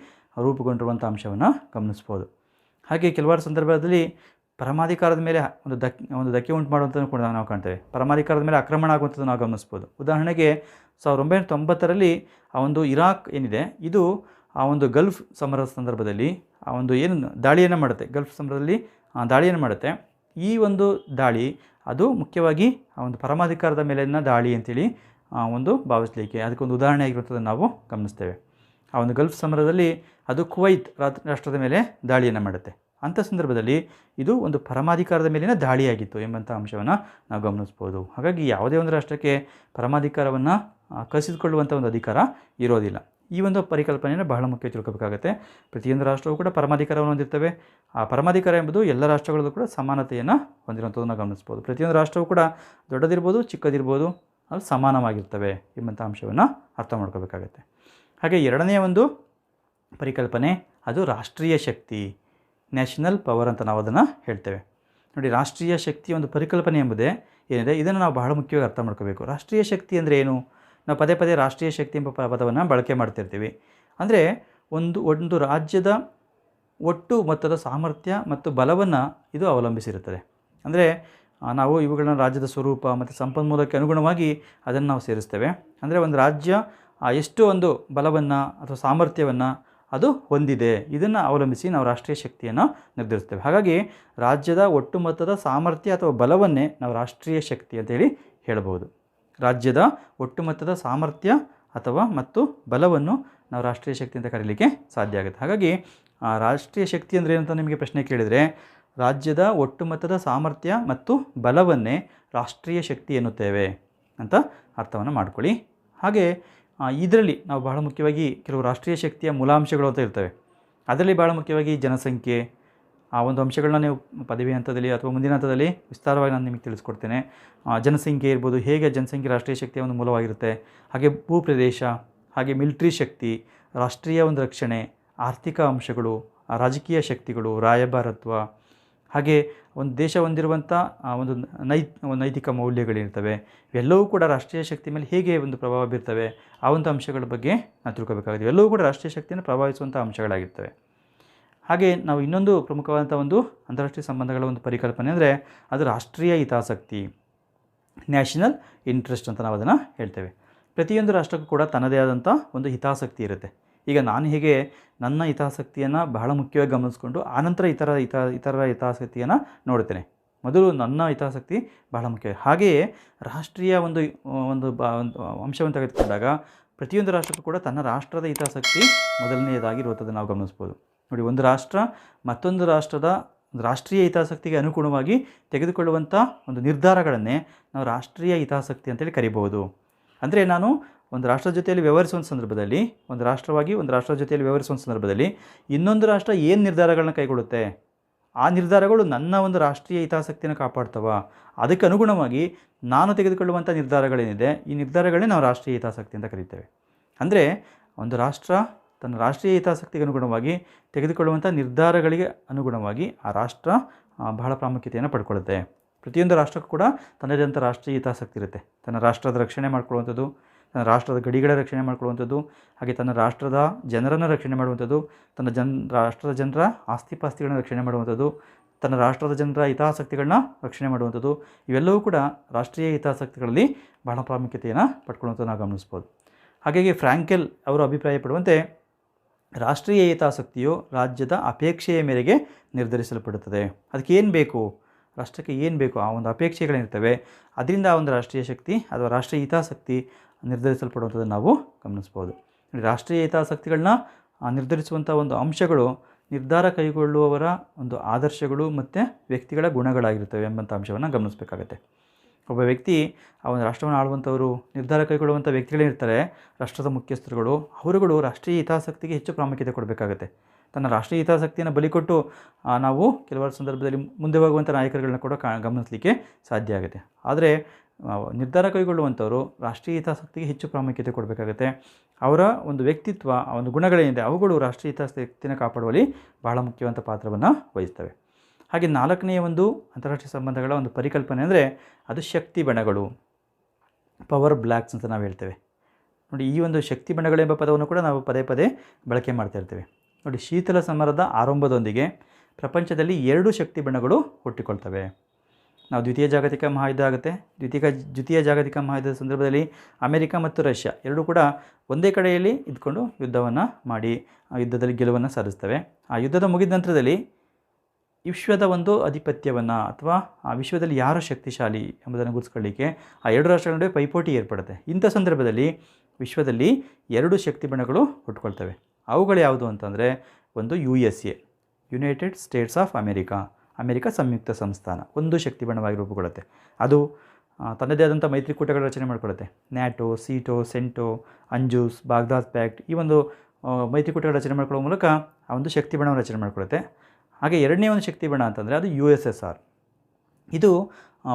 S1: ರೂಪುಗೊಂಡಿರುವಂಥ ಅಂಶವನ್ನು ಗಮನಿಸ್ಬೋದು. ಹಾಗೆ ಕೆಲವಾರು ಸಂದರ್ಭದಲ್ಲಿ ಪರಮಾಧಿಕಾರದ ಮೇಲೆ ಒಂದು ಧಕ್ಕೆ ಒಂದು ಧಕ್ಕೆ ಉಂಟು ಮಾಡುವಂಥದ್ದು ಕೂಡ ನಾವು ಕಾಣ್ತೇವೆ. ಪರಮಾಧಿಕಾರದ ಮೇಲೆ ಆಕ್ರಮಣ ಆಗುವಂಥದ್ದು ನಾವು ಗಮನಿಸ್ಬೋದು ಉದಾಹರಣೆಗೆ ಸಾವಿರದ ಒಂಬೈನೂರ ತೊಂಬತ್ತರಲ್ಲಿ ಆ ಒಂದು ಇರಾಕ್ ಏನಿದೆ ಇದು ಆ ಒಂದು ಗಲ್ಫ್ ಸಮರದ ಸಂದರ್ಭದಲ್ಲಿ ಆ ಒಂದು ಏನು ದಾಳಿಯನ್ನು ಮಾಡುತ್ತೆ ಗಲ್ಫ್ ಸಮರದಲ್ಲಿ ಆ, ದಾಳಿಯನ್ನು ಮಾಡುತ್ತೆ. ಈ ಒಂದು ದಾಳಿ ಅದು ಮುಖ್ಯವಾಗಿ ಆ ಒಂದು ಪರಮಾಧಿಕಾರದ ಮೇಲಿನ ದಾಳಿ ಅಂತೇಳಿ ಆ, ಒಂದು ಭಾವಿಸಲಿಕ್ಕೆ ಅದಕ್ಕೊಂದು ಉದಾಹರಣೆ ಆಗಿರುವಂಥದ್ದು ನಾವು ಗಮನಿಸ್ತೇವೆ. ಆ ಒಂದು ಗಲ್ಫ್ ಸಮರದಲ್ಲಿ ಅದು ಕುವೈತ್ ರಾಷ್ಟ್ರದ ಮೇಲೆ ದಾಳಿಯನ್ನು ಮಾಡುತ್ತೆ. ಅಂಥ ಸಂದರ್ಭದಲ್ಲಿ ಇದು ಒಂದು ಪರಮಾಧಿಕಾರದ ಮೇಲಿನ ದಾಳಿಯಾಗಿತ್ತು ಎಂಬಂಥ ಅಂಶವನ್ನು ನಾವು ಗಮನಿಸ್ಬೋದು. ಹಾಗಾಗಿ ಯಾವುದೇ ಒಂದು ರಾಷ್ಟ್ರಕ್ಕೆ ಪರಮಾಧಿಕಾರವನ್ನು ಕಸಿದುಕೊಳ್ಳುವಂಥ ಒಂದು ಅಧಿಕಾರ ಇರೋದಿಲ್ಲ. ಈ ಒಂದು ಪರಿಕಲ್ಪನೆಯನ್ನು ಬಹಳ ಮುಖ್ಯ ತಿಳ್ಕೊಬೇಕಾಗತ್ತೆ. ಪ್ರತಿಯೊಂದು ರಾಷ್ಟ್ರವೂ ಕೂಡ ಪರಮಾಧಿಕಾರವನ್ನು ಹೊಂದಿರ್ತವೆ. ಆ ಪರಮಾಧಿಕಾರ ಎಂಬುದು ಎಲ್ಲ ರಾಷ್ಟ್ರಗಳಲ್ಲೂ ಕೂಡ ಸಮಾನತೆಯನ್ನು ಹೊಂದಿರುವಂಥದ್ದನ್ನು ಗಮನಿಸ್ಬೋದು. ಪ್ರತಿಯೊಂದು ರಾಷ್ಟ್ರವೂ ಕೂಡ ದೊಡ್ಡದಿರ್ಬೋದು, ಚಿಕ್ಕದಿರ್ಬೋದು ಅದು ಸಮಾನವಾಗಿರ್ತವೆ ಎಂಬಂಥ ಅಂಶವನ್ನು ಅರ್ಥ ಮಾಡ್ಕೋಬೇಕಾಗತ್ತೆ. ಹಾಗೆ ಎರಡನೆಯ ಒಂದು ಪರಿಕಲ್ಪನೆ ಅದು ರಾಷ್ಟ್ರೀಯ ಶಕ್ತಿ. ನ್ಯಾಷನಲ್ ಪವರ್ ಅಂತ ನಾವು ಅದನ್ನು ಹೇಳ್ತೇವೆ. ನೋಡಿ, ರಾಷ್ಟ್ರೀಯ ಶಕ್ತಿ ಒಂದು ಪರಿಕಲ್ಪನೆ ಎಂಬುದೇ ಏನಿದೆ, ಇದನ್ನು ನಾವು ಬಹಳ ಮುಖ್ಯವಾಗಿ ಅರ್ಥ ಮಾಡ್ಕೋಬೇಕು. ರಾಷ್ಟ್ರೀಯ ಶಕ್ತಿ ಅಂದರೆ ಏನು? ನಾವು ಪದೇ ಪದೇ ರಾಷ್ಟ್ರೀಯ ಶಕ್ತಿ ಎಂಬ ಪದವನ್ನು ಬಳಕೆ ಮಾಡ್ತಿರ್ತೀವಿ. ಅಂದರೆ ಒಂದು ಒಂದು ರಾಜ್ಯದ ಒಟ್ಟು ಮೊತ್ತದ ಸಾಮರ್ಥ್ಯ ಮತ್ತು ಬಲವನ್ನು ಇದು ಅವಲಂಬಿಸಿರುತ್ತದೆ. ಅಂದರೆ ನಾವು ಇವುಗಳನ್ನ ರಾಜ್ಯದ ಸ್ವರೂಪ ಮತ್ತು ಸಂಪನ್ಮೂಲಕ್ಕೆ ಅನುಗುಣವಾಗಿ ಅದನ್ನು ನಾವು ಸೇರಿಸ್ತೇವೆ. ಅಂದರೆ ಒಂದು ರಾಜ್ಯ ಎಷ್ಟು ಒಂದು ಬಲವನ್ನು ಅಥವಾ ಸಾಮರ್ಥ್ಯವನ್ನು ಅದು ಹೊಂದಿದೆ. ಇದನ್ನು ಅವಲಂಬಿಸಿ ನಾವು ರಾಷ್ಟ್ರೀಯ ಶಕ್ತಿಯನ್ನು ನಿರ್ಧರಿಸ್ತೇವೆ ಹಾಗಾಗಿ ರಾಜ್ಯದ ಒಟ್ಟು ಮೊತ್ತದ ಸಾಮರ್ಥ್ಯ ಅಥವಾ ಬಲವನ್ನೇ ನಾವು ರಾಷ್ಟ್ರೀಯ ಶಕ್ತಿ ಅಂತೇಳಿ ಹೇಳಬಹುದು. ರಾಜ್ಯದ ಒಟ್ಟು ಮೊತ್ತದ ಸಾಮರ್ಥ್ಯ ಅಥವಾ ಮತ್ತು ಬಲವನ್ನು ನಾವು ರಾಷ್ಟ್ರೀಯ ಶಕ್ತಿ ಅಂತ ಕರೀಲಿಕ್ಕೆ ಸಾಧ್ಯ ಆಗುತ್ತೆ. ಹಾಗಾಗಿ ರಾಷ್ಟ್ರೀಯ ಶಕ್ತಿ ಅಂದರೆ ಏನಂತ ನಿಮಗೆ ಪ್ರಶ್ನೆ ಕೇಳಿದರೆ, ರಾಜ್ಯದ ಒಟ್ಟು ಮೊತ್ತದ ಸಾಮರ್ಥ್ಯ ಮತ್ತು ಬಲವನ್ನೇ ರಾಷ್ಟ್ರೀಯ ಶಕ್ತಿ ಎನ್ನುತ್ತೇವೆ ಅಂತ ಅರ್ಥವನ್ನು ಮಾಡ್ಕೊಳ್ಳಿ. ಹಾಗೆ ಇದರಲ್ಲಿ ನಾವು ಬಹಳ ಮುಖ್ಯವಾಗಿ ಕೆಲವು ರಾಷ್ಟ್ರೀಯ ಶಕ್ತಿಯ ಮೂಲಾಂಶಗಳು ಅಂತ ಇರ್ತವೆ ಅದರಲ್ಲಿ ಬಹಳ ಮುಖ್ಯವಾಗಿ ಜನಸಂಖ್ಯೆ, ಆ, ಒಂದು ಅಂಶಗಳನ್ನ ನೀವು ಪದವಿ ಹಂತದಲ್ಲಿ ಅಥವಾ ಮುಂದಿನ ಹಂತದಲ್ಲಿ ವಿಸ್ತಾರವಾಗಿ ನಾನು ನಿಮಗೆ ತಿಳಿಸ್ಕೊಡ್ತೇನೆ. ಜನಸಂಖ್ಯೆ ಇರ್ಬೋದು, ಹೇಗೆ ಜನಸಂಖ್ಯೆ ರಾಷ್ಟ್ರೀಯ ಶಕ್ತಿಯ ಒಂದು ಮೂಲವಾಗಿರುತ್ತೆ, ಹಾಗೆ ಭೂಪ್ರದೇಶ ಹಾಗೆ ಮಿಲಿಟ್ರಿ ಶಕ್ತಿ, ರಾಷ್ಟ್ರೀಯ ಒಂದು ರಕ್ಷಣೆ, ಆರ್ಥಿಕ ಅಂಶಗಳು, ರಾಜಕೀಯ ಶಕ್ತಿಗಳು, ರಾಯಭಾರತ್ವ ಹಾಗೆ ಒಂದು ದೇಶ ಹೊಂದಿರುವಂಥ ಒಂದು ನೈ ನೈತಿಕ ಮೌಲ್ಯಗಳಿರ್ತವೆ. ಇವೆಲ್ಲವೂ ಕೂಡ ರಾಷ್ಟ್ರೀಯ ಶಕ್ತಿ ಮೇಲೆ ಹೇಗೆ ಒಂದು ಪ್ರಭಾವ ಬೀರ್ತವೆ, ಆ ಒಂದು ಅಂಶಗಳ ಬಗ್ಗೆ ನಾವು ತಿಳ್ಕೊಬೇಕಾಗುತ್ತೆ ಇವೆಲ್ಲವೂ ಕೂಡ ರಾಷ್ಟ್ರೀಯ ಶಕ್ತಿಯನ್ನು ಪ್ರಭಾವಿಸುವಂಥ ಅಂಶಗಳಾಗಿರ್ತವೆ. ಹಾಗೆ ನಾವು ಇನ್ನೊಂದು ಪ್ರಮುಖವಾದಂಥ ಒಂದು ಅಂತಾರಾಷ್ಟ್ರೀಯ ಸಂಬಂಧಗಳ ಒಂದು ಪರಿಕಲ್ಪನೆ ಅಂದರೆ, ಅದು ರಾಷ್ಟ್ರೀಯ ಹಿತಾಸಕ್ತಿ, ನ್ಯಾಷನಲ್ ಇಂಟ್ರೆಸ್ಟ್ ಅಂತ ನಾವು ಅದನ್ನು ಹೇಳ್ತೇವೆ. ಪ್ರತಿಯೊಂದು ರಾಷ್ಟ್ರಕ್ಕೂ ಕೂಡ ತನ್ನದೇ ಆದಂಥ ಒಂದು ಹಿತಾಸಕ್ತಿ ಇರುತ್ತೆ. ಈಗ ನಾನು ಹೇಗೆ ನನ್ನ ಹಿತಾಸಕ್ತಿಯನ್ನು ಬಹಳ ಮುಖ್ಯವಾಗಿ ಗಮನಿಸ್ಕೊಂಡು ಆನಂತರ ಇತರ ಹಿತ ಇತರರ ಹಿತಾಸಕ್ತಿಯನ್ನು ನೋಡ್ತೇನೆ ಮೊದಲು ನನ್ನ ಹಿತಾಸಕ್ತಿ ಬಹಳ ಮುಖ್ಯ. ಹಾಗೆಯೇ ರಾಷ್ಟ್ರೀಯ ಒಂದು ಒಂದು ಒಂದು ಅಂಶವನ್ನು ತೆಗೆದುಕೊಂಡಾಗ ಪ್ರತಿಯೊಂದು ರಾಷ್ಟ್ರಕ್ಕೂ ಕೂಡ ತನ್ನ ರಾಷ್ಟ್ರದ ಹಿತಾಸಕ್ತಿ ಮೊದಲನೆಯದಾಗಿ ಇರುವಂಥದ್ದು ನಾವು ಗಮನಿಸ್ಬೋದು. ನೋಡಿ, ಒಂದು ರಾಷ್ಟ್ರ ಮತ್ತೊಂದು ರಾಷ್ಟ್ರದ ರಾಷ್ಟ್ರೀಯ ಹಿತಾಸಕ್ತಿಗೆ ಅನುಗುಣವಾಗಿ ತೆಗೆದುಕೊಳ್ಳುವಂಥ ಒಂದು ನಿರ್ಧಾರಗಳನ್ನೇ ನಾವು ರಾಷ್ಟ್ರೀಯ ಹಿತಾಸಕ್ತಿ ಅಂತೇಳಿ ಕರಿಬೋದು ಅಂದರೆ ನಾನು ಒಂದು ರಾಷ್ಟ್ರದ ಜೊತೆಯಲ್ಲಿ ವ್ಯವಹರಿಸುವ ಸಂದರ್ಭದಲ್ಲಿ, ಒಂದು ರಾಷ್ಟ್ರವಾಗಿ ಒಂದು ರಾಷ್ಟ್ರದ ಜೊತೆಯಲ್ಲಿ ವ್ಯವಹರಿಸುವ ಸಂದರ್ಭದಲ್ಲಿ ಇನ್ನೊಂದು ರಾಷ್ಟ್ರ ಏನು ನಿರ್ಧಾರಗಳನ್ನ ಕೈಗೊಳ್ಳುತ್ತೆ? ಆ ನಿರ್ಧಾರಗಳು ನನ್ನ ಒಂದು ರಾಷ್ಟ್ರೀಯ ಹಿತಾಸಕ್ತಿಯನ್ನು ಕಾಪಾಡ್ತವ? ಅದಕ್ಕೆ ಅನುಗುಣವಾಗಿ ನಾನು ತೆಗೆದುಕೊಳ್ಳುವಂಥ ನಿರ್ಧಾರಗಳೇನಿದೆ? ಈ ನಿರ್ಧಾರಗಳೇ ನಾವು ರಾಷ್ಟ್ರೀಯ ಹಿತಾಸಕ್ತಿ ಅಂತ ಕರಿತೇವೆ. ಅಂದರೆ ಒಂದು ರಾಷ್ಟ್ರ ತನ್ನ ರಾಷ್ಟ್ರೀಯ ಹಿತಾಸಕ್ತಿಗೆ ಅನುಗುಣವಾಗಿ ತೆಗೆದುಕೊಳ್ಳುವಂಥ ನಿರ್ಧಾರಗಳಿಗೆ ಅನುಗುಣವಾಗಿ ಆ ರಾಷ್ಟ್ರ ಬಹಳ ಪ್ರಾಮುಖ್ಯತೆಯನ್ನು ಪಡ್ಕೊಳ್ಳುತ್ತೆ. ಪ್ರತಿಯೊಂದು ರಾಷ್ಟ್ರಕ್ಕೂ ಕೂಡ ತನ್ನದೇ ಆದಂಥ ರಾಷ್ಟ್ರೀಯ ಹಿತಾಸಕ್ತಿ ಇರುತ್ತೆ. ತನ್ನ ರಾಷ್ಟ್ರದ ರಕ್ಷಣೆ ಮಾಡ್ಕೊಳ್ಳುವಂಥದ್ದು ತನ್ನ ರಾಷ್ಟ್ರದ ಗಡಿಗಳ ರಕ್ಷಣೆ ಮಾಡಿಕೊಳ್ಳುವಂಥದ್ದು, ಹಾಗೆ ತನ್ನ ರಾಷ್ಟ್ರದ ಜನರನ್ನು ರಕ್ಷಣೆ ಮಾಡುವಂಥದ್ದು, ತನ್ನ ಜನ್, ರಾಷ್ಟ್ರದ ಜನರ ಆಸ್ತಿಪಾಸ್ತಿಗಳನ್ನ ರಕ್ಷಣೆ ಮಾಡುವಂಥದ್ದು, ತನ್ನ ರಾಷ್ಟ್ರದ ಜನರ ಹಿತಾಸಕ್ತಿಗಳನ್ನ ರಕ್ಷಣೆ ಮಾಡುವಂಥದ್ದು, ಇವೆಲ್ಲವೂ ಕೂಡ ರಾಷ್ಟ್ರೀಯ ಹಿತಾಸಕ್ತಿಗಳಲ್ಲಿ ಬಹಳ ಪ್ರಾಮುಖ್ಯತೆಯನ್ನು ಪಡ್ಕೊಳ್ಳುವಂಥದ್ದು ನಾವು ಗಮನಿಸ್ಬೋದು. ಹಾಗಾಗಿ ಫ್ರಾಂಕೆಲ್ ಅವರು ಅಭಿಪ್ರಾಯಪಡುವಂತೆ ರಾಷ್ಟ್ರೀಯ ಹಿತಾಸಕ್ತಿಯು ರಾಜ್ಯದ ಅಪೇಕ್ಷೆಯ ಮೇರೆಗೆ ನಿರ್ಧರಿಸಲ್ಪಡುತ್ತದೆ. ಅದಕ್ಕೆ ಏನು ಬೇಕು? ರಾಷ್ಟ್ರಕ್ಕೆ ಏನು ಬೇಕು? ಆ ಒಂದು ಅಪೇಕ್ಷೆಗಳೇನಿರ್ತವೆ ಅದರಿಂದ ಆ ಒಂದು ರಾಷ್ಟ್ರೀಯ ಶಕ್ತಿ ಅಥವಾ ರಾಷ್ಟ್ರೀಯ ಹಿತಾಸಕ್ತಿ ನಿರ್ಧರಿಸಲ್ಪಡುವಂಥದ್ದನ್ನು ನಾವು ಗಮನಿಸ್ಬೋದು. ರಾಷ್ಟ್ರೀಯ ಹಿತಾಸಕ್ತಿಗಳನ್ನ ನಿರ್ಧರಿಸುವಂಥ ಒಂದು ಅಂಶಗಳು ನಿರ್ಧಾರ ಕೈಗೊಳ್ಳುವವರ ಒಂದು ಆದರ್ಶಗಳು ಮತ್ತು ವ್ಯಕ್ತಿಗಳ ಗುಣಗಳಾಗಿರ್ತವೆ ಎಂಬಂಥ ಅಂಶವನ್ನು ಗಮನಿಸಬೇಕಾಗತ್ತೆ. ಒಬ್ಬ ವ್ಯಕ್ತಿ, ಆ ಒಂದು ರಾಷ್ಟ್ರವನ್ನು ಆಳುವಂಥವರು, ನಿರ್ಧಾರ ಕೈಗೊಳ್ಳುವಂಥ ವ್ಯಕ್ತಿಗಳೇನಿರ್ತಾರೆ ರಾಷ್ಟ್ರದ ಮುಖ್ಯಸ್ಥರುಗಳು, ಅವರುಗಳು ರಾಷ್ಟ್ರೀಯ ಹಿತಾಸಕ್ತಿಗೆ ಹೆಚ್ಚು ಪ್ರಾಮುಖ್ಯತೆ ಕೊಡಬೇಕಾಗತ್ತೆ. ತನ್ನ ರಾಷ್ಟ್ರೀಯ ಹಿತಾಸಕ್ತಿಯನ್ನು ಬಲಿಕೊಟ್ಟು ನಾವು ಕೆಲವಾರು ಸಂದರ್ಭದಲ್ಲಿ ಮುಂದೆ ಹೋಗುವಂಥ ನಾಯಕರುಗಳನ್ನ ಕೂಡ ಗಮನಿಸಲಿಕ್ಕೆ ಸಾಧ್ಯ ಆಗುತ್ತೆ. ಆದರೆ ನಿರ್ಧಾರ ಕೈಗೊಳ್ಳುವಂಥವರು ರಾಷ್ಟ್ರೀಯ ಹಿತಾಸಕ್ತಿಗೆ ಹೆಚ್ಚು ಪ್ರಾಮುಖ್ಯತೆ ಕೊಡಬೇಕಾಗುತ್ತೆ. ಅವರ ಒಂದು ವ್ಯಕ್ತಿತ್ವ ಒಂದು ಗುಣಗಳೇನಿದೆ ಅವುಗಳು ರಾಷ್ಟ್ರೀಯ ಹಿತಾಸಕ್ತಿಯನ್ನು ಕಾಪಾಡುವಲ್ಲಿ ಬಹಳ ಮುಖ್ಯವಾದ ಪಾತ್ರವನ್ನು ವಹಿಸ್ತವೆ. ಹಾಗೆ ನಾಲ್ಕನೆಯ ಒಂದು ಅಂತಾರಾಷ್ಟ್ರೀಯ ಸಂಬಂಧಗಳ ಒಂದು ಪರಿಕಲ್ಪನೆ ಅಂದರೆ ಅದು ಶಕ್ತಿ ಬಣಗಳು ಪವರ್ ಬ್ಲ್ಯಾಕ್ಸ್ ಅಂತ ನಾವು ಹೇಳ್ತೇವೆ. ನೋಡಿ, ಈ ಒಂದು ಶಕ್ತಿ ಬಣಗಳೆಂಬ ಪದವನ್ನು ಕೂಡ ನಾವು ಪದೇ ಪದೇ ಬಳಕೆ ಮಾಡ್ತಾ ಇರ್ತೇವೆ. ನೋಡಿ, ಶೀತಲ ಸಮರದ ಆರಂಭದೊಂದಿಗೆ ಪ್ರಪಂಚದಲ್ಲಿ ಎರಡು ಶಕ್ತಿ ಬಣಗಳು ಹುಟ್ಟಿಕೊಳ್ತವೆ. ನಾವು ದ್ವಿತೀಯ ಜಾಗತಿಕ ಮಹಾಯುದ್ಧ ಆಗುತ್ತೆ. ದ್ವಿತೀಯ ದ್ವಿತೀಯ ಜಾಗತಿಕ ಮಹಾಯುದ್ಧದ ಸಂದರ್ಭದಲ್ಲಿ ಅಮೆರಿಕ ಮತ್ತು ರಷ್ಯಾ ಎರಡೂ ಕೂಡ ಒಂದೇ ಕಡೆಯಲ್ಲಿ ಇದ್ಕೊಂಡು ಯುದ್ಧವನ್ನು ಮಾಡಿ, ಆ ಯುದ್ಧದಲ್ಲಿ ಗೆಲುವನ್ನು ಸಾಧಿಸ್ತವೆ. ಆ ಯುದ್ಧದ ಮುಗಿದ ನಂತರದಲ್ಲಿ ವಿಶ್ವದ ಒಂದು ಆಧಿಪತ್ಯವನ್ನು ಅಥವಾ ಆ ವಿಶ್ವದಲ್ಲಿ ಯಾರು ಶಕ್ತಿಶಾಲಿ ಎಂಬುದನ್ನು ಗುರುತಿಸ್ಕೊಳ್ಳಿಕ್ಕೆ ಆ ಎರಡು ರಾಷ್ಟ್ರಗಳ ನಡುವೆ ಪೈಪೋಟಿ ಏರ್ಪಡುತ್ತೆ. ಇಂಥ ಸಂದರ್ಭದಲ್ಲಿ ವಿಶ್ವದಲ್ಲಿ ಎರಡು ಶಕ್ತಿ ಬಣಗಳು ಹುಟ್ಕೊಳ್ತವೆ. ಅವುಗಳು ಯಾವುದು ಅಂತಂದರೆ ಒಂದು U S A United States of America America ಸಂಯುಕ್ತ ಸಂಸ್ಥಾನ, ಒಂದು ಶಕ್ತಿ ಬಣವಾಗಿ ರೂಪುಗೊಳ್ಳುತ್ತೆ. ಅದು ತನ್ನದೇ ಆದಂಥ ಮೈತ್ರಿಕೂಟಗಳ ರಚನೆ ಮಾಡಿಕೊಳ್ಳುತ್ತೆ. NATO, SEATO, CENTO, ANZUS, Baghdad pact ಈ ಒಂದು ಮೈತ್ರಿಕೂಟಗಳ ರಚನೆ ಮಾಡ್ಕೊಳ್ಳೋ ಮೂಲಕ ಆ ಒಂದು ಶಕ್ತಿ ಬಣವನ್ನು ರಚನೆ ಮಾಡಿಕೊಳ್ಳುತ್ತೆ. ಹಾಗೆ ಎರಡನೇ ಒಂದು ಶಕ್ತಿ ಬಣ ಅಂತಂದರೆ ಅದು ಯು ಎಸ್ ಎಸ್ ಆರ್. ಇದು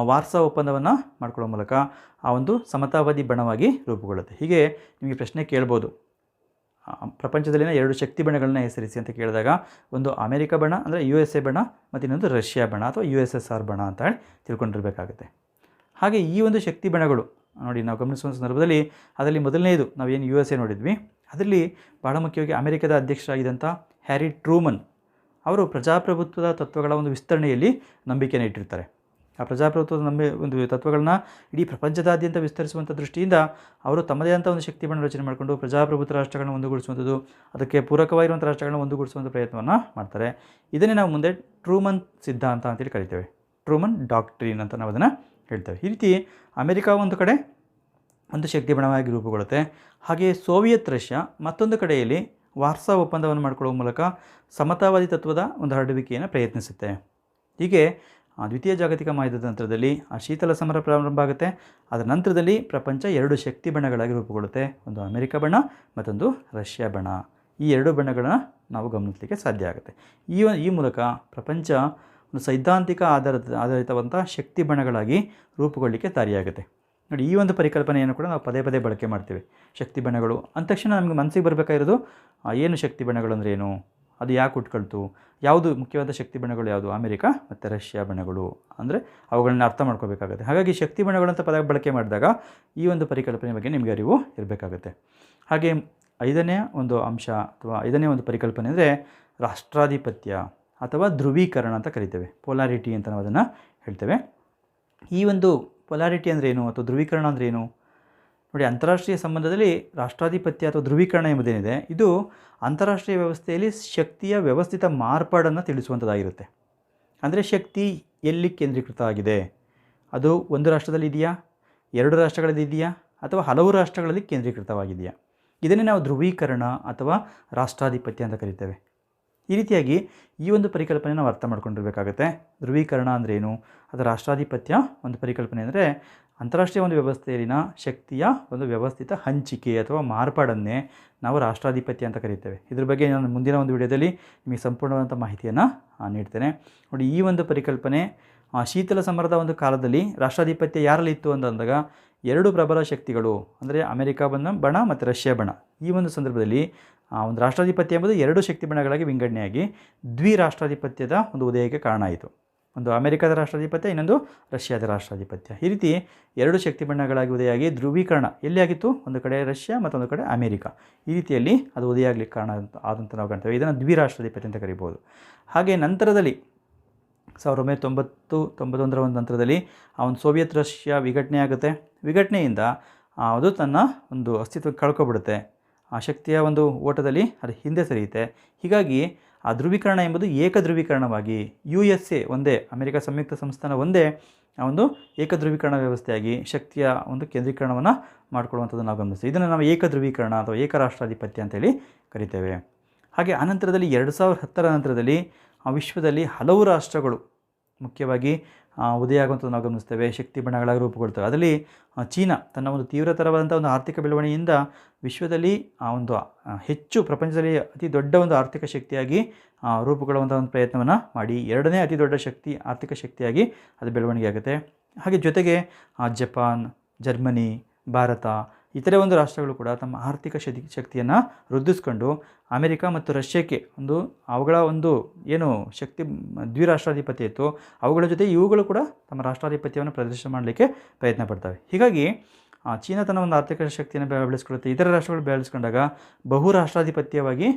S1: ವಾರ್ಸಾ ಒಪ್ಪಂದವನ್ನು ಮಾಡ್ಕೊಳ್ಳೋ ಮೂಲಕ ಆ ಒಂದು ಸಮತಾವಾದಿ ಬಣವಾಗಿ ರೂಪುಗೊಳ್ಳುತ್ತೆ. ಹೀಗೆ ನಿಮಗೆ ಪ್ರಶ್ನೆ ಕೇಳ್ಬೋದು. ಪ್ರಪಂಚದಲ್ಲಿನ ಎರಡು ಶಕ್ತಿ ಬಣಗಳನ್ನ ಹೆಸರಿಸಿ ಅಂತ ಕೇಳಿದಾಗ, ಒಂದು ಅಮೆರಿಕ ಬಣ ಅಂದರೆ ಯು ಎಸ್ ಎ ಬಣ ಮತ್ತು ಇನ್ನೊಂದು ರಷ್ಯಾ ಬಣ ಅಥವಾ ಯು ಎಸ್ ಎಸ್ ಆರ್ ಬಣ ಅಂತ ಹೇಳಿ ತಿಳ್ಕೊಂಡಿರಬೇಕಾಗುತ್ತೆ. ಹಾಗೆ ಈ ಒಂದು ಶಕ್ತಿ ಬಣಗಳು ನೋಡಿ ನಾವು ಗಮನಿಸುವ ಸಂದರ್ಭದಲ್ಲಿ, ಅದರಲ್ಲಿ ಮೊದಲನೆಯದು ನಾವೇನು ಯು ಎಸ್ ಎ ನೋಡಿದ್ವಿ. ಅದರಲ್ಲಿ ಬಹಳ ಮುಖ್ಯವಾಗಿ ಅಮೆರಿಕದ ಅಧ್ಯಕ್ಷರಾಗಿದ್ದಂಥ ಹ್ಯಾರಿ ಟ್ರೂಮನ್, ಅವರು ಪ್ರಜಾಪ್ರಭುತ್ವದ ತತ್ವಗಳ ಒಂದು ವಿಸ್ತರಣೆಯಲ್ಲಿ ನಂಬಿಕೆಯನ್ನು ಇಟ್ಟಿರ್ತಾರೆ. ಆ ಪ್ರಜಾಪ್ರಭುತ್ವದ ನಂಬಿ ಒಂದು ತತ್ವಗಳನ್ನ ಇಡೀ ಪ್ರಪಂಚದಾದ್ಯಂತ ವಿಸ್ತರಿಸುವಂಥ ದೃಷ್ಟಿಯಿಂದ ಅವರು ತಮ್ಮದೇ ಆದಂಥ ಒಂದು ಶಕ್ತಿಯನ್ನು ರಚನೆ ಮಾಡಿಕೊಂಡು ಪ್ರಜಾಪ್ರಭುತ್ವ ರಾಷ್ಟ್ರಗಳನ್ನ ಒಂದುಗೂಡಿಸುವಂಥದ್ದು, ಅದಕ್ಕೆ ಪೂರಕವಾಗಿರುವಂಥ ರಾಷ್ಟ್ರಗಳನ್ನ ಒಂದುಗೂಡಿಸುವಂಥ ಪ್ರಯತ್ನವನ್ನು ಮಾಡ್ತಾರೆ. ಇದನ್ನೇ ನಾವು ಮುಂದೆ ಟ್ರೂಮನ್ ಸಿದ್ಧಾಂತ ಅಂತೇಳಿ ಕರಿತೇವೆ. ಟ್ರೂಮನ್ ಡಾಕ್ಟ್ರಿನ್ ಅಂತ ನಾವು ಅದನ್ನು ಹೇಳ್ತೇವೆ. ಈ ರೀತಿ ಅಮೆರಿಕ ಒಂದು ಕಡೆ ಒಂದು ಶಕ್ತಿ ಬಣವಾಗಿ ರೂಪುಗೊಳ್ಳುತ್ತೆ. ಹಾಗೆಯೇ ಸೋವಿಯತ್ ರಷ್ಯಾ ಮತ್ತೊಂದು ಕಡೆಯಲ್ಲಿ ವಾರ್ಸಾ ಒಪ್ಪಂದವನ್ನು ಮಾಡಿಕೊಳ್ಳುವ ಮೂಲಕ ಸಮತಾವಾದಿ ತತ್ವದ ಒಂದು ಹರಡುವಿಕೆಯನ್ನು ಪ್ರಯತ್ನಿಸುತ್ತೆ. ಹೀಗೆ ದ್ವಿತೀಯ ಜಾಗತಿಕ ಮಹಾಯುದ್ಧದ ನಂತರದಲ್ಲಿ ಆ ಶೀತಲ ಸಮರ ಪ್ರಾರಂಭ ಆಗುತ್ತೆ. ಅದರ ನಂತರದಲ್ಲಿ ಪ್ರಪಂಚ ಎರಡು ಶಕ್ತಿ ಬಣಗಳಾಗಿ ರೂಪುಗೊಳ್ಳುತ್ತೆ. ಒಂದು ಅಮೆರಿಕ ಬಣ ಮತ್ತೊಂದು ರಷ್ಯಾ ಬಣ ಈ ಎರಡು ಬಣ್ಣಗಳನ್ನು ನಾವು ಗಮನಿಸಲಿಕ್ಕೆ ಸಾಧ್ಯ ಆಗುತ್ತೆ. ಈ ಈ ಮೂಲಕ ಪ್ರಪಂಚ ಒಂದು ಸೈದ್ಧಾಂತಿಕ ಆಧಾರದ ಆಧಾರಿತವಂಥ ಶಕ್ತಿ ಬಣಗಳಾಗಿ ರೂಪುಗೊಳ್ಳಲಿಕ್ಕೆ ದಾರಿಯಾಗುತ್ತೆ ನೋಡಿ, ಈ ಒಂದು ಪರಿಕಲ್ಪನೆಯನ್ನು ಕೂಡ ನಾವು ಪದೇ ಪದೇ ಬಳಕೆ ಮಾಡ್ತೀವಿ. ಶಕ್ತಿ ಬಣಗಳು ಅಂದ ತಕ್ಷಣ ನಮಗೆ ಮನಸ್ಸಿಗೆ ಬರಬೇಕಾಗಿರೋದು ಏನು ಶಕ್ತಿ ಬಣ್ಣಗಳು ಅಂದರೆ ಏನು? ಅದು ಯಾಕೆ ಹುಟ್ಕೊಳ್ತು ಯಾವುದು ಮುಖ್ಯವಾದ ಶಕ್ತಿ ಬಣಗಳು ಯಾವುದು? ಅಮೆರಿಕ ಮತ್ತು ರಷ್ಯಾ ಬಣಗಳು ಅಂದರೆ ಅವುಗಳನ್ನ ಅರ್ಥ ಮಾಡ್ಕೋಬೇಕಾಗುತ್ತೆ. ಹಾಗಾಗಿ ಶಕ್ತಿ ಬಣಗಳು ಅಂತ ಪದ ಬಳಕೆ ಮಾಡಿದಾಗ ಈ ಒಂದು ಪರಿಕಲ್ಪನೆ ಬಗ್ಗೆ ನಿಮಗೆ ಅರಿವು ಇರಬೇಕಾಗುತ್ತೆ. ಹಾಗೆ ಐದನೇ ಒಂದು ಅಂಶ ಅಥವಾ ಐದನೇ ಒಂದು ಪರಿಕಲ್ಪನೆ ಅಂದರೆ ರಾಷ್ಟ್ರಾಧಿಪತ್ಯ ಅಥವಾ ಧ್ರುವೀಕರಣ ಅಂತ ಕರಿತೇವೆ. ಪೊಲಾರಿಟಿ ಅಂತ ನಾವು ಅದನ್ನು ಹೇಳ್ತೇವೆ. ಈ ಒಂದು ಪೊಲಾರಿಟಿ ಅಂದರೆ ಏನು ಅಥವಾ ಧ್ರುವೀಕರಣ ಅಂದರೆ ಏನು? ನೋಡಿ, ಅಂತಾರಾಷ್ಟ್ರೀಯ ಸಂಬಂಧದಲ್ಲಿ ರಾಷ್ಟ್ರಾಧಿಪತ್ಯ ಅಥವಾ ಧ್ರುವೀಕರಣ ಎಂಬುದೇನಿದೆ, ಇದು ಅಂತಾರಾಷ್ಟ್ರೀಯ ವ್ಯವಸ್ಥೆಯಲ್ಲಿ ಶಕ್ತಿಯ ವ್ಯವಸ್ಥಿತ ಮಾರ್ಪಾಡನ್ನು ತಿಳಿಸುವಂಥದ್ದಾಗಿರುತ್ತೆ. ಅಂದರೆ ಶಕ್ತಿ ಎಲ್ಲಿ ಕೇಂದ್ರೀಕೃತ ಆಗಿದೆ ಅದು ಒಂದು ರಾಷ್ಟ್ರದಲ್ಲಿ ಇದೆಯಾ? ಎರಡು ರಾಷ್ಟ್ರಗಳಲ್ಲಿ ಇದೆಯಾ? ಅಥವಾ ಹಲವು ರಾಷ್ಟ್ರಗಳಲ್ಲಿ ಕೇಂದ್ರೀಕೃತವಾಗಿದೆಯಾ? ಇದನ್ನೇ ನಾವು ಧ್ರುವೀಕರಣ ಅಥವಾ ರಾಷ್ಟ್ರಾಧಿಪತ್ಯ ಅಂತ ಕರಿತೇವೆ. ಈ ರೀತಿಯಾಗಿ ಈ ಒಂದು ಪರಿಕಲ್ಪನೆ ನಾವು ಅರ್ಥ ಮಾಡ್ಕೊಂಡಿರಬೇಕಾಗುತ್ತೆ. ಧ್ರುವೀಕರಣ ಅಂದ್ರೇನು ಅದು ರಾಷ್ಟ್ರಾಧಿಪತ್ಯ ಒಂದು ಪರಿಕಲ್ಪನೆ ಅಂದರೆ ಅಂತಾರಾಷ್ಟ್ರೀಯ ಒಂದು ವ್ಯವಸ್ಥೆಯಲ್ಲಿನ ಶಕ್ತಿಯ ಒಂದು ವ್ಯವಸ್ಥಿತ ಹಂಚಿಕೆ ಅಥವಾ ಮಾರ್ಪಾಡನ್ನೇ ನಾವು ರಾಷ್ಟ್ರಾಧಿಪತ್ಯ ಅಂತ ಕರೀತೇವೆ. ಇದ್ರ ಬಗ್ಗೆ ನಾನು ಮುಂದಿನ ಒಂದು ವಿಡಿಯೋದಲ್ಲಿ ನಿಮಗೆ ಸಂಪೂರ್ಣವಾದಂಥ ಮಾಹಿತಿಯನ್ನು ನೀಡ್ತೇನೆ. ನೋಡಿ, ಈ ಒಂದು ಪರಿಕಲ್ಪನೆ ಶೀತಲ ಸಮರದ ಒಂದು ಕಾಲದಲ್ಲಿ ರಾಷ್ಟ್ರಾಧಿಪತ್ಯ ಯಾರಲ್ಲಿ ಇತ್ತು ಅಂತ ಅಂದಾಗ ಎರಡು ಪ್ರಬಲ ಶಕ್ತಿಗಳು, ಅಂದರೆ ಅಮೆರಿಕ ಬಣ್ಣ ಬಣ ಮತ್ತು ರಷ್ಯಾ ಬಣ. ಈ ಒಂದು ಸಂದರ್ಭದಲ್ಲಿ ಒಂದು ರಾಷ್ಟ್ರಾಧಿಪತ್ಯ ಎಂಬುದು ಎರಡು ಶಕ್ತಿ ಬಣಗಳಾಗಿ ವಿಂಗಡಣೆಯಾಗಿ ದ್ವಿರಾಷ್ಟ್ರಾಧಿಪತ್ಯದ ಒಂದು ಉದಯಕ್ಕೆ ಕಾರಣ ಆಯಿತು. ಒಂದು ಅಮೆರಿಕದ ರಾಷ್ಟ್ರಾಧಿಪತ್ಯ, ಇನ್ನೊಂದು ರಷ್ಯಾದ ರಾಷ್ಟ್ರಾಧಿಪತ್ಯ. ಈ ರೀತಿ ಎರಡು ಶಕ್ತಿ ಬಣ್ಣಗಳಾಗಿ ಉದಯಾಗಿ ಧ್ರುವೀಕರಣ ಎಲ್ಲಿ ಆಗಿತ್ತು? ಒಂದು ಕಡೆ ರಷ್ಯಾ ಮತ್ತೊಂದು ಕಡೆ ಅಮೆರಿಕ. ಈ ರೀತಿಯಲ್ಲಿ ಅದು ಉದಯಾಗಲಿಕ್ಕೆ ಕಾರಣ ಆದಂತ ನಾವು ಕಾಣ್ತೇವೆ. ಇದನ್ನು ದ್ವಿರಾಷ್ಟ್ರಾಧಿಪತ್ಯ ಅಂತ ಕರಿಬೋದು ಹಾಗೆ ನಂತರದಲ್ಲಿ ಸಾವಿರದ ಒಂಬೈನೂರ ತೊಂಬತ್ತು, ತೊಂಬತ್ತೊಂದರ ಒಂದು ನಂತರದಲ್ಲಿ ಆ ಒಂದು ಸೋವಿಯತ್ ರಷ್ಯಾ ವಿಘಟನೆ ಆಗುತ್ತೆ. ವಿಘಟನೆಯಿಂದ ಅದು ತನ್ನ ಒಂದು ಅಸ್ತಿತ್ವ ಕಳ್ಕೊಬಿಡುತ್ತೆ. ಆ ಶಕ್ತಿಯ ಒಂದು ಓಟದಲ್ಲಿ ಅದು ಹಿಂದೆ ಸರಿಯುತ್ತೆ. ಹೀಗಾಗಿ ಆ ಧ್ರುವೀಕರಣ ಎಂಬುದು ಏಕ ಧ್ರುವೀಕರಣವಾಗಿ ಯು ಎಸ್ ಎ ಒಂದೇ, ಅಮೆರಿಕ ಸಂಯುಕ್ತ ಸಂಸ್ಥಾನ ಒಂದೇ, ಆ ಒಂದು ಏಕ ಧ್ರುವೀಕರಣ ವ್ಯವಸ್ಥೆಯಾಗಿ ಶಕ್ತಿಯ ಒಂದು ಕೇಂದ್ರೀಕರಣವನ್ನು ಮಾಡಿಕೊಳ್ಳುವಂಥದ್ದು ನಾವು ಗಮನಿಸ್ತೀವಿ. ಇದನ್ನು ನಾವು ಏಕ ಧ್ರುವೀಕರಣ ಅಥವಾ ಏಕರಾಷ್ಟ್ರಾಧಿಪತ್ಯ ಅಂತೇಳಿ ಕರಿತೇವೆ. ಹಾಗೆ ಅನಂತರದಲ್ಲಿ ಎರಡು ಸಾವಿರದ ಹತ್ತರ ನಂತರದಲ್ಲಿ ವಿಶ್ವದಲ್ಲಿ ಹಲವು ರಾಷ್ಟ್ರಗಳು, ಮುಖ್ಯವಾಗಿ ಉದಯ ಆಗುವಂಥದ್ದು ನಾವು ಗಮನಿಸ್ತೇವೆ. ಶಕ್ತಿ ಬಣ್ಣಗಳಾಗಿ ರೂಪುಗೊಳ್ತವೆ. ಅದರಲ್ಲಿ ಚೀನಾ ತನ್ನ ಒಂದು ತೀವ್ರತರವಾದಂಥ ಒಂದು ಆರ್ಥಿಕ ಬೆಳವಣಿಗೆಯಿಂದ ವಿಶ್ವದಲ್ಲಿ ಆ ಒಂದು ಹೆಚ್ಚು ಪ್ರಪಂಚದಲ್ಲಿ ಅತಿ ದೊಡ್ಡ ಒಂದು ಆರ್ಥಿಕ ಶಕ್ತಿಯಾಗಿ ರೂಪುಗೊಳ್ಳುವಂಥ ಒಂದು ಪ್ರಯತ್ನವನ್ನು ಮಾಡಿ, ಎರಡನೇ ಅತಿ ದೊಡ್ಡ ಶಕ್ತಿ, ಆರ್ಥಿಕ ಶಕ್ತಿಯಾಗಿ ಅದು ಬೆಳವಣಿಗೆ ಆಗುತ್ತೆ. ಹಾಗೆ ಜೊತೆಗೆ ಜಪಾನ್, ಜರ್ಮನಿ, ಭಾರತ ಇತರೆ ಒಂದು ರಾಷ್ಟ್ರಗಳು ಕೂಡ ತಮ್ಮ ಆರ್ಥಿಕ ಶಕ್ತಿ ಶಕ್ತಿಯನ್ನು ವೃದ್ಧಿಸ್ಕೊಂಡು ಅಮೆರಿಕ ಮತ್ತು ರಷ್ಯಾಕ್ಕೆ ಒಂದು ಅವುಗಳ ಒಂದು ಏನು ಶಕ್ತಿ ದ್ವಿರಾಷ್ಟ್ರಾಧಿಪತಿ ಇತ್ತು, ಅವುಗಳ ಜೊತೆ ಇವುಗಳು ಕೂಡ ತಮ್ಮ ರಾಷ್ಟ್ರಾಧಿಪತ್ಯವನ್ನು ಪ್ರದರ್ಶನ ಮಾಡಲಿಕ್ಕೆ ಪ್ರಯತ್ನ ಪಡ್ತವೆ. ಹೀಗಾಗಿ ಚೀನಾ ತನ್ನ ಒಂದು ಆರ್ಥಿಕ ಶಕ್ತಿಯನ್ನು ಬೆಳೆಸ್ಕೊಳ್ಳುತ್ತೆ ಇತರ ರಾಷ್ಟ್ರಗಳು ಬೆಳೆಸ್ಕೊಂಡಾಗ ಬಹು ರಾಷ್ಟ್ರಾಧಿಪತ್ಯವಾಗಿ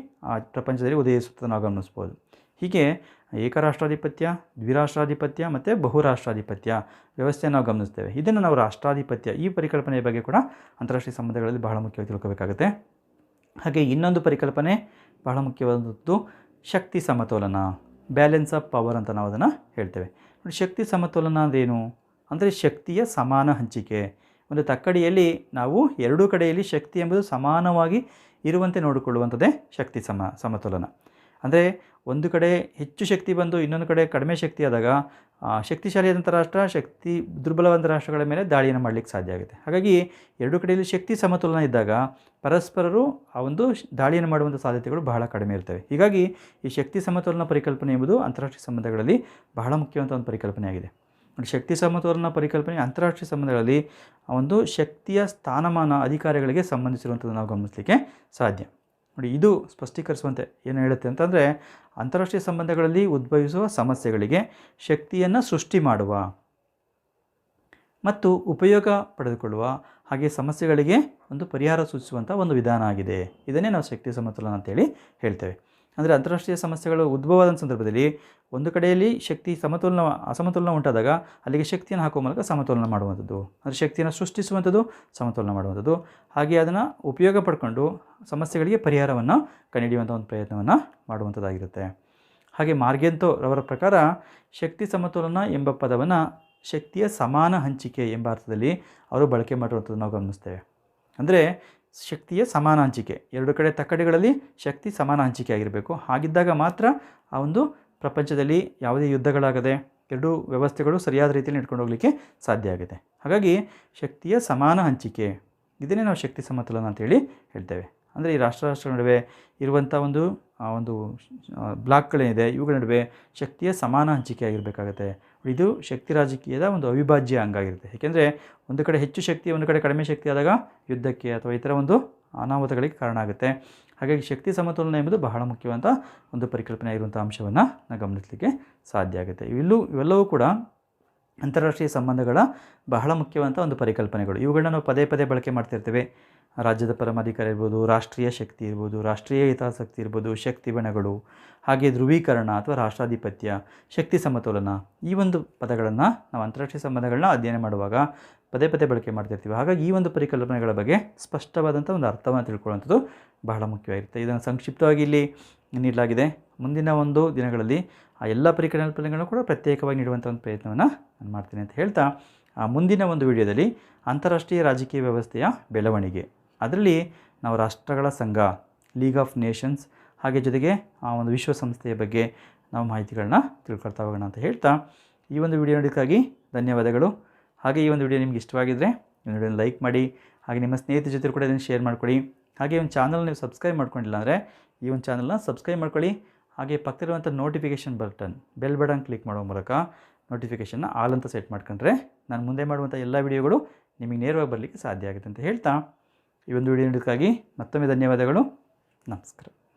S1: ಪ್ರಪಂಚದಲ್ಲಿ ಉದಯಿಸುತ್ತೆ ನಾವು ಗಮನಿಸ್ಬೋದು. ಹೀಗೆ ಏಕರಾಷ್ಟ್ರಾಧಿಪತ್ಯ, ದ್ವಿರಾಷ್ಟ್ರಾಧಿಪತ್ಯ ಮತ್ತು ಬಹುರಾಷ್ಟ್ರಾಧಿಪತ್ಯ ವ್ಯವಸ್ಥೆಯನ್ನು ನಾವು ಗಮನಿಸ್ತೇವೆ. ಇದನ್ನು ನಾವು ರಾಷ್ಟ್ರಾಧಿಪತ್ಯ ಈ ಪರಿಕಲ್ಪನೆಯ ಬಗ್ಗೆ ಕೂಡ ಅಂತಾರಾಷ್ಟ್ರೀಯ ಸಂಬಂಧಗಳಲ್ಲಿ ಬಹಳ ಮುಖ್ಯವಾಗಿ ತಿಳ್ಕೋಬೇಕಾಗುತ್ತೆ. ಹಾಗೆ ಇನ್ನೊಂದು ಪರಿಕಲ್ಪನೆ ಬಹಳ ಮುಖ್ಯವಾದದ್ದು ಶಕ್ತಿ ಸಮತೋಲನ, ಬ್ಯಾಲೆನ್ಸ್ ಆಫ್ ಪವರ್ ಅಂತ ನಾವು ಅದನ್ನು ಹೇಳ್ತೇವೆ. ನೋಡಿ, ಶಕ್ತಿ ಸಮತೋಲನ ಅಂದ್ರೇನು? ಅಂದರೆ ಶಕ್ತಿಯ ಸಮಾನ ಹಂಚಿಕೆ. ಒಂದು ತಕ್ಕಡಿಯಲ್ಲಿ ನಾವು ಎರಡೂ ಕಡೆಯಲ್ಲಿ ಶಕ್ತಿ ಎಂಬುದು ಸಮಾನವಾಗಿ ಇರುವಂತೆ ನೋಡಿಕೊಳ್ಳುವಂಥದ್ದೇ ಶಕ್ತಿ ಸಮ, ಸಮತೋಲನ. ಅಂದರೆ ಒಂದು ಕಡೆ ಹೆಚ್ಚು ಶಕ್ತಿ ಬಂದು ಇನ್ನೊಂದು ಕಡೆ ಕಡಿಮೆ ಶಕ್ತಿ ಆದಾಗ ಶಕ್ತಿಶಾಲಿಯಾದಂಥ ರಾಷ್ಟ್ರ, ಶಕ್ತಿ ದುರ್ಬಲವಾದ ರಾಷ್ಟ್ರಗಳ ಮೇಲೆ ದಾಳಿಯನ್ನು ಮಾಡಲಿಕ್ಕೆ ಸಾಧ್ಯ ಆಗುತ್ತೆ. ಹಾಗಾಗಿ ಎರಡು ಕಡೆಯಲ್ಲಿ ಶಕ್ತಿ ಸಮತೋಲನ ಇದ್ದಾಗ ಪರಸ್ಪರರು ಆ ಒಂದು ದಾಳಿಯನ್ನು ಮಾಡುವಂಥ ಸಾಧ್ಯತೆಗಳು ಬಹಳ ಕಡಿಮೆ ಇರ್ತವೆ. ಹೀಗಾಗಿ ಈ ಶಕ್ತಿ ಸಮತೋಲನ ಪರಿಕಲ್ಪನೆ ಎಂಬುದು ಅಂತಾರಾಷ್ಟ್ರೀಯ ಸಂಬಂಧಗಳಲ್ಲಿ ಬಹಳ ಮುಖ್ಯವಾದ ಒಂದು ಪರಿಕಲ್ಪನೆಯಾಗಿದೆ ಶಕ್ತಿ ಸಮತೋಲನ ಪರಿಕಲ್ಪನೆ ಅಂತಾರಾಷ್ಟ್ರೀಯ ಸಂಬಂಧಗಳಲ್ಲಿ ಒಂದು ಶಕ್ತಿಯ ಸ್ಥಾನಮಾನ ಅಧಿಕಾರಿಗಳಿಗೆ ಸಂಬಂಧಿಸಿರುವಂಥದ್ದು ನಾವು ಗಮನಿಸಲಿಕ್ಕೆ ಸಾಧ್ಯ. ನೋಡಿ, ಇದು ಸ್ಪಷ್ಟೀಕರಿಸುವಂತೆ ಏನು ಹೇಳುತ್ತೆ ಅಂತಂದರೆ, ಅಂತಾರಾಷ್ಟ್ರೀಯ ಸಂಬಂಧಗಳಲ್ಲಿ ಉದ್ಭವಿಸುವ ಸಮಸ್ಯೆಗಳಿಗೆ ಶಕ್ತಿಯನ್ನು ಸೃಷ್ಟಿ ಮಾಡುವ ಮತ್ತು ಉಪಯೋಗ ಪಡೆದುಕೊಳ್ಳುವ ಹಾಗೆ ಸಮಸ್ಯೆಗಳಿಗೆ ಒಂದು ಪರಿಹಾರ ಸೂಚಿಸುವಂಥ ಒಂದು ವಿಧಾನ ಆಗಿದೆ. ಇದನ್ನೇ ನಾವು ಶಕ್ತಿ ಸಮತೋಲನ ಅಂತೇಳಿ ಹೇಳ್ತೇವೆ. ಅಂದರೆ ಅಂತಾರಾಷ್ಟ್ರೀಯ ಸಮಸ್ಯೆಗಳು ಉದ್ಭವವಾದ ಸಂದರ್ಭದಲ್ಲಿ ಒಂದು ಕಡೆಯಲ್ಲಿ ಶಕ್ತಿ ಸಮತೋಲನ, ಅಸಮತೋಲನ ಉಂಟಾದಾಗ ಅಲ್ಲಿಗೆ ಶಕ್ತಿಯನ್ನು ಹಾಕುವ ಮೂಲಕ ಸಮತೋಲನ ಮಾಡುವಂಥದ್ದು. ಅಂದರೆ ಶಕ್ತಿಯನ್ನು ಸೃಷ್ಟಿಸುವಂಥದ್ದು, ಸಮತೋಲನ ಮಾಡುವಂಥದ್ದು. ಹಾಗೆ ಅದನ್ನು ಉಪಯೋಗ ಪಡ್ಕೊಂಡು ಸಮಸ್ಯೆಗಳಿಗೆ ಪರಿಹಾರವನ್ನು ಕಂಡುಹಿಡಿಯುವಂಥ ಒಂದು ಪ್ರಯತ್ನವನ್ನು ಮಾಡುವಂಥದ್ದಾಗಿರುತ್ತೆ. ಹಾಗೆ ಮಾರ್ಗೆಂತೋ ರವರ ಪ್ರಕಾರ ಶಕ್ತಿ ಸಮತೋಲನ ಎಂಬ ಪದವನ್ನು ಶಕ್ತಿಯ ಸಮಾನ ಹಂಚಿಕೆ ಎಂಬ ಅರ್ಥದಲ್ಲಿ ಅವರು ಬಳಕೆ ಮಾಡಿರುವಂಥದ್ದು ನಾವು ಗಮನಿಸ್ತೇವೆ. ಅಂದರೆ ಶಕ್ತಿಯ ಸಮಾನ ಹಂಚಿಕೆ ಎರಡು ಕಡೆ ತಕ್ಕಡಿಗಳಲ್ಲಿ ಶಕ್ತಿ ಸಮಾನ ಹಂಚಿಕೆ ಆಗಿರಬೇಕು. ಹಾಗಿದ್ದಾಗ ಮಾತ್ರ ಆ ಒಂದು ಪ್ರಪಂಚದಲ್ಲಿ ಯಾವುದೇ ಯುದ್ಧಗಳಾಗದೆ ಎರಡೂ ವ್ಯವಸ್ಥೆಗಳು ಸರಿಯಾದ ರೀತಿಯಲ್ಲಿ ಇಟ್ಕೊಂಡು ಹೋಗಲಿಕ್ಕೆ ಸಾಧ್ಯ ಆಗುತ್ತೆ ಹಾಗಾಗಿ ಶಕ್ತಿಯ ಸಮಾನ ಹಂಚಿಕೆ, ಇದನ್ನೇ ನಾವು ಶಕ್ತಿ ಸಮತೋಲನ ಅಂತೇಳಿ ಹೇಳ್ತೇವೆ. ಅಂದರೆ ಈ ರಾಷ್ಟ್ರ ರಾಷ್ಟ್ರಗಳ ನಡುವೆ ಇರುವಂಥ ಒಂದು, ಆ ಒಂದು ಬ್ಲಾಕ್ಗಳೇನಿದೆ ಇವುಗಳ ನಡುವೆ ಶಕ್ತಿಯ ಸಮಾನ ಹಂಚಿಕೆ ಆಗಿರಬೇಕಾಗುತ್ತೆ. ಇದು ಶಕ್ತಿ ರಾಜಕೀಯದ ಒಂದು ಅವಿಭಾಜ್ಯ ಅಂಗ ಆಗಿರುತ್ತೆ ಏಕೆಂದರೆ ಒಂದು ಕಡೆ ಹೆಚ್ಚು ಶಕ್ತಿ, ಒಂದು ಕಡೆ ಕಡಿಮೆ ಶಕ್ತಿ ಆದಾಗ ಯುದ್ಧಕ್ಕೆ ಅಥವಾ ಇತರ ಒಂದು ಅನಾಹುತಗಳಿಗೆ ಕಾರಣ ಆಗುತ್ತೆ. ಹಾಗಾಗಿ ಶಕ್ತಿ ಸಮತೋಲನ ಎಂಬುದು ಬಹಳ ಮುಖ್ಯವಾದ ಒಂದು ಪರಿಕಲ್ಪನೆ ಇರುವಂಥ ಅಂಶವನ್ನು ನಾವು ಗಮನಿಸಲಿಕ್ಕೆ ಸಾಧ್ಯ ಆಗುತ್ತೆ. ಇವೆಲ್ಲೂ, ಇವೆಲ್ಲವೂ ಕೂಡ ಅಂತಾರಾಷ್ಟ್ರೀಯ ಸಂಬಂಧಗಳ ಬಹಳ ಮುಖ್ಯವಾದಂಥ ಒಂದು ಪರಿಕಲ್ಪನೆಗಳು. ಇವುಗಳನ್ನ ನಾವು ಪದೇ ಪದೇ ಬಳಕೆ ಮಾಡ್ತಿರ್ತೇವೆ. ರಾಜ್ಯದ ಪರಮಾಧಿಕಾರ ಇರ್ಬೋದು, ರಾಷ್ಟ್ರೀಯ ಶಕ್ತಿ ಇರ್ಬೋದು, ರಾಷ್ಟ್ರೀಯ ಹಿತಾಸಕ್ತಿ ಇರ್ಬೋದು, ಶಕ್ತಿ ಬಣಗಳು, ಹಾಗೆ ಧ್ರುವೀಕರಣ ಅಥವಾ ರಾಷ್ಟ್ರಾಧಿಪತ್ಯ, ಶಕ್ತಿ ಸಮತೋಲನ ಈ ಒಂದು ಪದಗಳನ್ನು ನಾವು ಅಂತಾರಾಷ್ಟ್ರೀಯ ಸಂಬಂಧಗಳನ್ನ ಅಧ್ಯಯನ ಮಾಡುವಾಗ ಪದೇ ಪದೇ ಬಳಕೆ ಮಾಡ್ತಿರ್ತೀವಿ. ಹಾಗಾಗಿ ಈ ಒಂದು ಪರಿಕಲ್ಪನೆಗಳ ಬಗ್ಗೆ ಸ್ಪಷ್ಟವಾದಂಥ ಒಂದು ಅರ್ಥವನ್ನು ತಿಳ್ಕೊಳ್ಳುವಂಥದ್ದು ಬಹಳ ಮುಖ್ಯವಾಗಿರುತ್ತೆ. ಇದನ್ನು ಸಂಕ್ಷಿಪ್ತವಾಗಿ ಇಲ್ಲಿ ನೀಡಲಾಗಿದೆ. ಮುಂದಿನ ಒಂದು ದಿನಗಳಲ್ಲಿ ಆ ಎಲ್ಲ ಪರಿಕಲ್ಪನೆಗಳನ್ನು ಕೂಡ ಪ್ರತ್ಯೇಕವಾಗಿ ನೀಡುವಂಥ ಒಂದು ಪ್ರಯತ್ನವನ್ನು ನಾನು ಮಾಡ್ತೀನಿ ಅಂತ ಹೇಳ್ತಾ, ಆ ಮುಂದಿನ ಒಂದು ವಿಡಿಯೋದಲ್ಲಿ ಅಂತಾರಾಷ್ಟ್ರೀಯ ರಾಜಕೀಯ ವ್ಯವಸ್ಥೆಯ ಬೆಳವಣಿಗೆ. ಅದರಲ್ಲಿ ನಾವು ರಾಷ್ಟ್ರಗಳ ಸಂಘ ಲೀಗ್ ಆಫ್ ನೇಷನ್ಸ್ ಹಾಗೆ ಜೊತೆಗೆ ಆ ಒಂದು ವಿಶ್ವಸಂಸ್ಥೆಯ ಬಗ್ಗೆ ನಾವು ಮಾಹಿತಿಗಳನ್ನ ತಿಳ್ಕೊಳ್ತಾ ಹೋಗೋಣ ಅಂತ ಹೇಳ್ತಾ, ಈ ಒಂದು ವಿಡಿಯೋ ನೋಡೋದಕ್ಕಾಗಿ ಧನ್ಯವಾದಗಳು. ಹಾಗೆ ಈ ಒಂದು ವಿಡಿಯೋ ನಿಮ್ಗೆ ಇಷ್ಟವಾಗಿದ್ದರೆ ಈ ವಿಡಿಯೋನ ಲೈಕ್ ಮಾಡಿ, ಹಾಗೆ ನಿಮ್ಮ ಸ್ನೇಹಿತರ ಜೊತೆ ಕೂಡ ಇದನ್ನು ಶೇರ್ ಮಾಡ್ಕೊಳ್ಳಿ. ಹಾಗೆ ಒಂದು ಚಾನಲ್ ನೀವು ಸಬ್ಸ್ಕ್ರೈಬ್ ಮಾಡ್ಕೊಂಡಿಲ್ಲ ಅಂದರೆ ಈ ಒಂದು ಚಾನಲ್ನ ಸಬ್ಸ್ಕ್ರೈಬ್ ಮಾಡ್ಕೊಳ್ಳಿ. ಹಾಗೆ ಪಕ್ಕದಲ್ಲಿರುವಂಥ notification button bell button click ಮಾಡೋ ಮೂಲಕ ನೋಟಿಫಿಕೇಷನ್ನ ಆಲ್ ಅಂತ ಸೆಟ್ ಮಾಡ್ಕೊಂಡ್ರೆ ನಾನು ಮುಂದೆ ಮಾಡುವಂಥ ಎಲ್ಲ ವಿಡಿಯೋಗಳು ನಿಮಗೆ ನೇರವಾಗಿ ಬರಲಿಕ್ಕೆ ಸಾಧ್ಯ ಆಗುತ್ತೆ ಅಂತ ಹೇಳ್ತಾ. ಈ ಒಂದು ವಿಡಿಯೋ ನೋಡೋದಕ್ಕಾಗಿ ಮತ್ತೊಮ್ಮೆ ಧನ್ಯವಾದಗಳು. ನಮಸ್ಕಾರ.